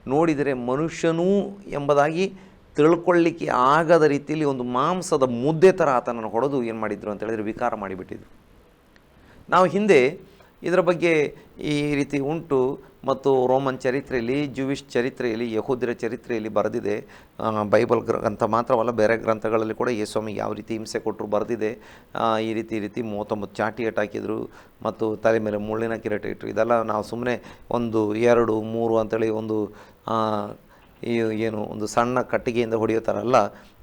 ನೋಡಿದರೆ ಮನುಷ್ಯನೂ ಎಂಬುದಾಗಿ ತಿಳ್ಕೊಳ್ಳಿಕ್ಕೆ ಆಗದ ರೀತಿಯಲ್ಲಿ ಒಂದು ಮಾಂಸದ ಮುದ್ದೆ ಥರ ಆತನನ್ನು ಹೊಡೆದು ಏನು ಮಾಡಿದ್ರು ಅಂತ ಹೇಳಿದರೆ ವಿಕಾರ ಮಾಡಿಬಿಟ್ಟಿದ್ರು. ನಾವು ಹಿಂದೆ ಇದರ ಬಗ್ಗೆ ಈ ರೀತಿ ಉಂಟು. ಮತ್ತು ರೋಮನ್ ಚರಿತ್ರೆಯಲ್ಲಿ, ಜೂವಿಶ್ ಚರಿತ್ರೆಯಲ್ಲಿ, ಯಹೂದ್ಯರ ಚರಿತ್ರೆಯಲ್ಲಿ ಬರೆದಿದೆ. ಬೈಬಲ್ ಗ್ರಂಥ ಮಾತ್ರವಲ್ಲ, ಬೇರೆ ಗ್ರಂಥಗಳಲ್ಲಿ ಕೂಡ ಯೇಸ್ವಾಮಿ ಯಾವ ರೀತಿ ಹಿಂಸೆ ಕೊಟ್ಟರು ಬರೆದಿದೆ. ಈ ರೀತಿ ಈ ರೀತಿ ಮೂವತ್ತೊಂಬತ್ತು ಚಾಟಿ ಏಟಾಕಿದ್ರು ಮತ್ತು ತಲೆ ಮೇಲೆ ಮುಳ್ಳಿನ ಕಿರೀಟ ಇಟ್ಟರು ಇದೆಲ್ಲ ನಾವು ಸುಮ್ಮನೆ ಒಂದು ಎರಡು, ಮೂರು ಅಂತೇಳಿ ಒಂದು ಏನು, ಒಂದು ಸಣ್ಣ ಕಟ್ಟಿಗೆಯಿಂದ ಹೊಡೆಯೋ ಥರ ಅಲ್ಲ.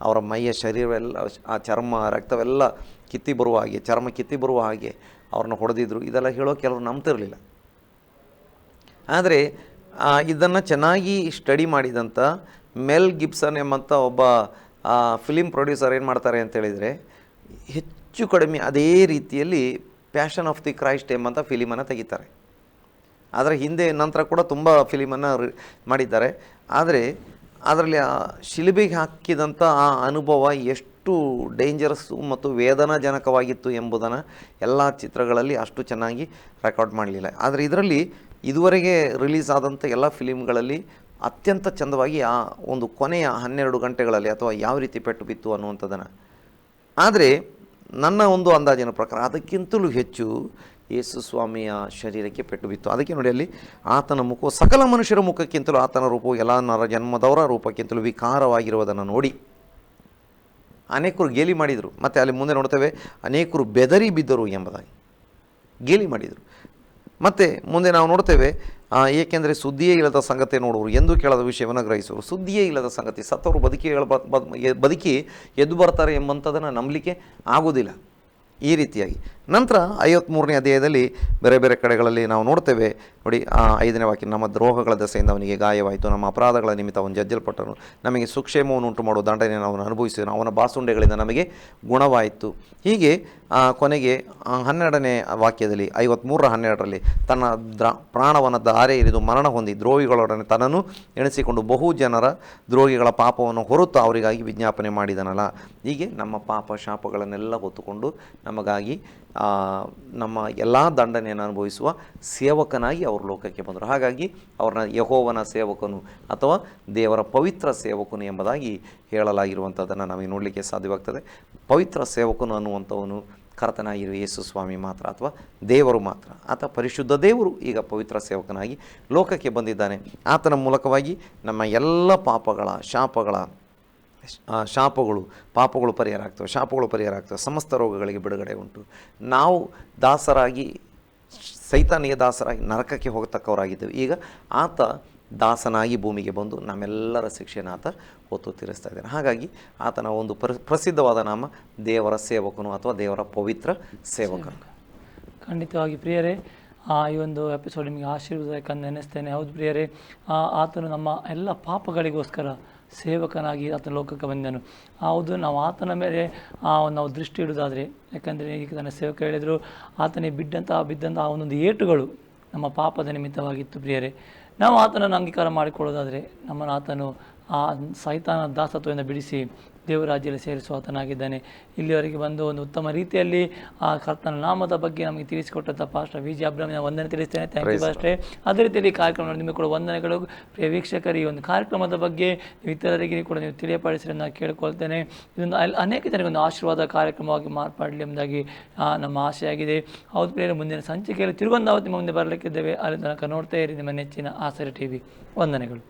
ಅವರ ಮೈಯ ಶರೀರವೆಲ್ಲ, ಆ ಚರ್ಮ, ರಕ್ತವೆಲ್ಲ ಕಿತ್ತಿ ಬರುವ ಹಾಗೆ, ಚರ್ಮ ಕಿತ್ತಿ ಬರುವ ಹಾಗೆ ಅವ್ರನ್ನ ಹೊಡೆದಿದ್ರು, ಇದೆಲ್ಲ ಹೇಳೋ ಕೆಲವರು ನಂಬ್ತಿರಲಿಲ್ಲ. ಆದರೆ ಇದನ್ನು ಚೆನ್ನಾಗಿ ಸ್ಟಡಿ ಮಾಡಿದಂಥ ಮೆಲ್ ಗಿಬ್ಸನ್ ಎಂಬಂಥ ಒಬ್ಬ ಫಿಲಿಮ್ ಪ್ರೊಡ್ಯೂಸರ್ ಏನು ಮಾಡ್ತಾರೆ ಅಂತೇಳಿದರೆ ಹೆಚ್ಚು ಕಡಿಮೆ ಅದೇ ರೀತಿಯಲ್ಲಿ ಪ್ಯಾಷನ್ ಆಫ್ ದಿ ಕ್ರೈಸ್ಟ್ ಎಂಬಂಥ ಫಿಲಿಮನ್ನು ತೆಗಿತಾರೆ. ಅದರ ಹಿಂದೆ ನಂತರ ಕೂಡ ತುಂಬ ಫಿಲಿಮನ್ನು ಮಾಡಿದ್ದಾರೆ. ಆದರೆ, ಅದರಲ್ಲಿ ಶಿಲುಬೆಗೆ ಹಾಕಿದಂಥ ಆ ಅನುಭವ ಎಷ್ಟು ಡೇಂಜರಸ್ಸು ಮತ್ತು ವೇದನಾಜನಕವಾಗಿತ್ತು ಎಂಬುದನ್ನು ಎಲ್ಲ ಚಿತ್ರಗಳಲ್ಲಿ ಅಷ್ಟು ಚೆನ್ನಾಗಿ ರೆಕಾರ್ಡ್ ಮಾಡಲಿಲ್ಲ. ಆದರೆ ಇದರಲ್ಲಿ ಇದುವರೆಗೆ ರಿಲೀಸ್ ಆದಂಥ ಎಲ್ಲ ಫಿಲಿಮ್ಗಳಲ್ಲಿ ಅತ್ಯಂತ ಚಂದವಾಗಿ ಆ ಒಂದು ಕೊನೆಯ ಹನ್ನೆರಡು ಗಂಟೆಗಳಲ್ಲಿ ಅಥವಾ ಯಾವ ರೀತಿ ಪೆಟ್ಟು ಬಿತ್ತು ಅನ್ನುವಂಥದ್ದನ್ನು. ಆದರೆ ನನ್ನ ಒಂದು ಅಂದಾಜಿನ ಪ್ರಕಾರ ಅದಕ್ಕಿಂತಲೂ ಹೆಚ್ಚು ಯೇಸು ಸ್ವಾಮಿಯ ಶರೀರಕ್ಕೆ ಪೆಟ್ಟು ಬಿತ್ತು. ಅದಕ್ಕೆ ನೋಡಿ ಅಲ್ಲಿ ಆತನ ಮುಖವು ಸಕಲ ಮನುಷ್ಯರ ಮುಖಕ್ಕಿಂತಲೂ ಆತನ ರೂಪವು ಎಲ್ಲ ನರ ಜನ್ಮದವರ ರೂಪಕ್ಕಿಂತಲೂ ವಿಕಾರವಾಗಿರುವುದನ್ನು ನೋಡಿ ಅನೇಕರು ಗೇಲಿ ಮಾಡಿದರು. ಮತ್ತು ಅಲ್ಲಿ ಮುಂದೆ ನೋಡ್ತೇವೆ ಅನೇಕರು ಬೆದರಿ ಬಿದ್ದರು ಎಂಬುದಾಗಿ. ಗೇಲಿ ಮಾಡಿದರು. ಮತ್ತು ಮುಂದೆ ನಾವು ನೋಡ್ತೇವೆ ಏಕೆಂದರೆ ಸುದ್ದಿಯೇ ಇಲ್ಲದ ಸಂಗತಿ ನೋಡುವರು ಎಂದು ಕೇಳದ ವಿಷಯವನ್ನು ಗ್ರಹಿಸುವರು ಸುದ್ದಿಯೇ ಇಲ್ಲದ ಸಂಗತಿ, ಸತ್ತವರು ಬದುಕಿ ಬದುಕಿ ಎದ್ದು ಬರ್ತಾರೆ ಎಂಬಂಥದ್ದನ್ನು ನಂಬಲಿಕ್ಕೆ ಆಗೋದಿಲ್ಲ. ಈ ರೀತಿಯಾಗಿ. ನಂತರ ಐವತ್ತ್ಮೂರನೇ ಅಧ್ಯಾಯದಲ್ಲಿ ಬೇರೆ ಬೇರೆ ಕಡೆಗಳಲ್ಲಿ ನಾವು ನೋಡ್ತೇವೆ, ನೋಡಿ, ಆ ಐದನೇ ವಾಕ್ಯ, ನಮ್ಮ ದ್ರೋಹಗಳ ದಸೆಯಿಂದ ಅವನಿಗೆ ಗಾಯವಾಯಿತು, ನಮ್ಮ ಅಪರಾಧಗಳ ನಿಮಿತ್ತ ಅವನು ಜಜ್ಜಲ್ಪಟ್ಟನು ನಮಗೆ ಸುಕ್ಷೇಮವನ್ನು ಉಂಟು ಮಾಡುವ ದಂಡನೆಯನ್ನು ಅವನು ಅನುಭವಿಸಿದನು, ಅವನ ಬಾಸುಂಡೆಗಳಿಂದ ನಮಗೆ ಗುಣವಾಯಿತು. ಹೀಗೆ ಕೊನೆಗೆ ಹನ್ನೆರಡನೇ ವಾಕ್ಯದಲ್ಲಿ ಐವತ್ತ್ಮೂರರ ಹನ್ನೆರಡರಲ್ಲಿ, ತನ್ನ ದ್ರ ಪ್ರಾಣವನ್ನು ಧಾರೆ ಇರಿದು ಮರಣ ಹೊಂದಿ ದ್ರೋಹಿಗಳೊಡನೆ ತನ್ನನ್ನು ಎಣಿಸಿಕೊಂಡು ಬಹು ಜನರ ದ್ರೋಹಿಗಳ ಪಾಪವನ್ನು ಹೊರತು ಅವರಿಗಾಗಿ ವಿಜ್ಞಾಪನೆ ಮಾಡಿದನಲ್ಲ. ಹೀಗೆ ನಮ್ಮ ಪಾಪ ಶಾಪಗಳನ್ನೆಲ್ಲ ಹೊತ್ತುಕೊಂಡು ನಮಗಾಗಿ ನಮ್ಮ ಎಲ್ಲ ದಂಡನೆಯನ್ನು ಅನುಭವಿಸುವ ಸೇವಕನಾಗಿ ಅವರು ಲೋಕಕ್ಕೆ ಬಂದರು. ಹಾಗಾಗಿ ಅವ್ರನ್ನ ಯಹೋವನ ಸೇವಕನು ಅಥವಾ ದೇವರ ಪವಿತ್ರ ಸೇವಕನು ಎಂಬುದಾಗಿ ಹೇಳಲಾಗಿರುವಂಥದ್ದನ್ನು ನಮಗೆ ನೋಡಲಿಕ್ಕೆ ಸಾಧ್ಯವಾಗ್ತದೆ. ಪವಿತ್ರ ಸೇವಕನು ಅನ್ನುವಂಥವನು ಕರ್ತನಾಗಿರುವ ಯೇಸು ಸ್ವಾಮಿ ಮಾತ್ರ ಅಥವಾ ದೇವರು ಮಾತ್ರ. ಆತ ಪರಿಶುದ್ಧ ದೇವರು ಈಗ ಪವಿತ್ರ ಸೇವಕನಾಗಿ ಲೋಕಕ್ಕೆ ಬಂದಿದ್ದಾನೆ. ಆತನ ಮೂಲಕವಾಗಿ ನಮ್ಮ ಎಲ್ಲ ಪಾಪಗಳ, ಶಾಪಗಳ ಶಾಪಗಳು, ಪಾಪಗಳು ಪರಿಹಾರ ಆಗ್ತವೆ ಶಾಪಗಳು ಪರಿಹಾರ ಆಗ್ತವೆ ಸಮಸ್ತ ರೋಗಗಳಿಗೆ ಬಿಡುಗಡೆ ಉಂಟು. ನಾವು ದಾಸರಾಗಿ ಸೈತಾನಿಗೆ ದಾಸರಾಗಿ ನರಕಕ್ಕೆ ಹೋಗತಕ್ಕವರಾಗಿದ್ದೇವೆ. ಈಗ ಆತ ದಾಸನಾಗಿ ಭೂಮಿಗೆ ಬಂದು ನಮ್ಮೆಲ್ಲರ ಶಿಕ್ಷೆಯನ್ನು ಆತ ಹೊತ್ತು ತೀರಿಸ್ತಾ ಇದ್ದಾನೆ. ಹಾಗಾಗಿ ಆತನ ಒಂದು ಪ್ರ ಪ್ರಸಿದ್ಧವಾದ ನಾಮ ದೇವರ ಸೇವಕನು ಅಥವಾ ದೇವರ ಪವಿತ್ರ ಸೇವಕನು. ಖಂಡಿತವಾಗಿ ಪ್ರಿಯರೇ ಆ, ಈ ಒಂದು ಎಪಿಸೋಡ್ ನಿಮಗೆ ಆಶೀರ್ವಾದಕ್ಕೆ ಅಂತ ನೆನೆಸ್ತೇನೆ. ಹೌದು ಪ್ರಿಯರೇ ಆತನು ನಮ್ಮ ಎಲ್ಲ ಪಾಪಗಳಿಗೋಸ್ಕರ ಸೇವಕನಾಗಿ ಆತನ ಲೋಕಕ್ಕೆ ಬಂದನು. ಹೌದು ನಾವು ಆತನ ಮೇಲೆ ಆ, ಒಂದು ನಾವು ದೃಷ್ಟಿ ಇಡೋದಾದರೆ ಯಾಕಂದರೆ ಈಗ ತನ್ನ ಸೇವಕ ಹೇಳಿದರು ಆತನಿಗೆ ಬಿದ್ದಂತಹ ಆ ಒಂದೊಂದು ಏಟುಗಳು ನಮ್ಮ ಪಾಪದ ನಿಮಿತ್ತವಾಗಿತ್ತು ಪ್ರಿಯರೇ. ನಾವು ಆತನನ್ನು ಅಂಗೀಕಾರ ಮಾಡಿಕೊಳ್ಳೋದಾದರೆ ನಮ್ಮನ್ನು ಆತನು ಆ ಸೈತಾನ ದಾಸತ್ವದಿಂದ ಬಿಡಿಸಿ ದೇವರಾಜ್ಯದಲ್ಲಿ ಸೇರಿಸುವ ಆತನಾಗಿದ್ದಾನೆ. ಇಲ್ಲಿವರೆಗೆ ಬಂದು ಒಂದು ಉತ್ತಮ ರೀತಿಯಲ್ಲಿ ಆ ಕರ್ತನ ನಾಮದ ಬಗ್ಗೆ ನಮಗೆ ತಿಳಿಸಿಕೊಟ್ಟಂಥ ಪಾಸ್ಟರ್ ವಿ ಜಿ ಅಬ್ರಾಮಿನ ವಂದನೆ ತಿಳಿಸ್ತೇನೆ. ಥ್ಯಾಂಕ್ ಯು ಅಷ್ಟೇ ಅದೇ ರೀತಿಯಲ್ಲಿ ಈ ಕಾರ್ಯಕ್ರಮ ನಿಮಗೆ ಕೂಡ ವಂದನೆಗಳು. ಪ್ರಿಯ ವೀಕ್ಷಕರು ಈ ಒಂದು ಕಾರ್ಯಕ್ರಮದ ಬಗ್ಗೆ ಇತರರಿಗೆ ಕೂಡ ನೀವು ತಿಳಿಯಪಡಿಸಿರಿ ನಾನು ಕೇಳ್ಕೊಳ್ತೇನೆ. ಇದೊಂದು ಅಲ್ಲಿ ಅನೇಕ ಜನರಿಗೆ ಒಂದು ಆಶೀರ್ವಾದ ಕಾರ್ಯಕ್ರಮವಾಗಿ ಮಾರ್ಪಾಡಲಿ ಎಂಬುದಾಗಿ ನಮ್ಮ ಆಸೆಯಾಗಿದೆ. ಹೌದು ಪ್ರಿಯರು ಮುಂದಿನ ಸಂಚಿಕೆಯಲ್ಲಿ ತಿರುಗೊಂದಾವತಿ ಮುಂದೆ ಬರಲಿಕ್ಕಿದ್ದೇವೆ. ಅಲ್ಲಿ ತನಕ ನೋಡ್ತಾ ಇರಿ ನಿಮ್ಮ ನೆಚ್ಚಿನ ಆಸರೆ ಟಿ ವಿ. ವಂದನೆಗಳು.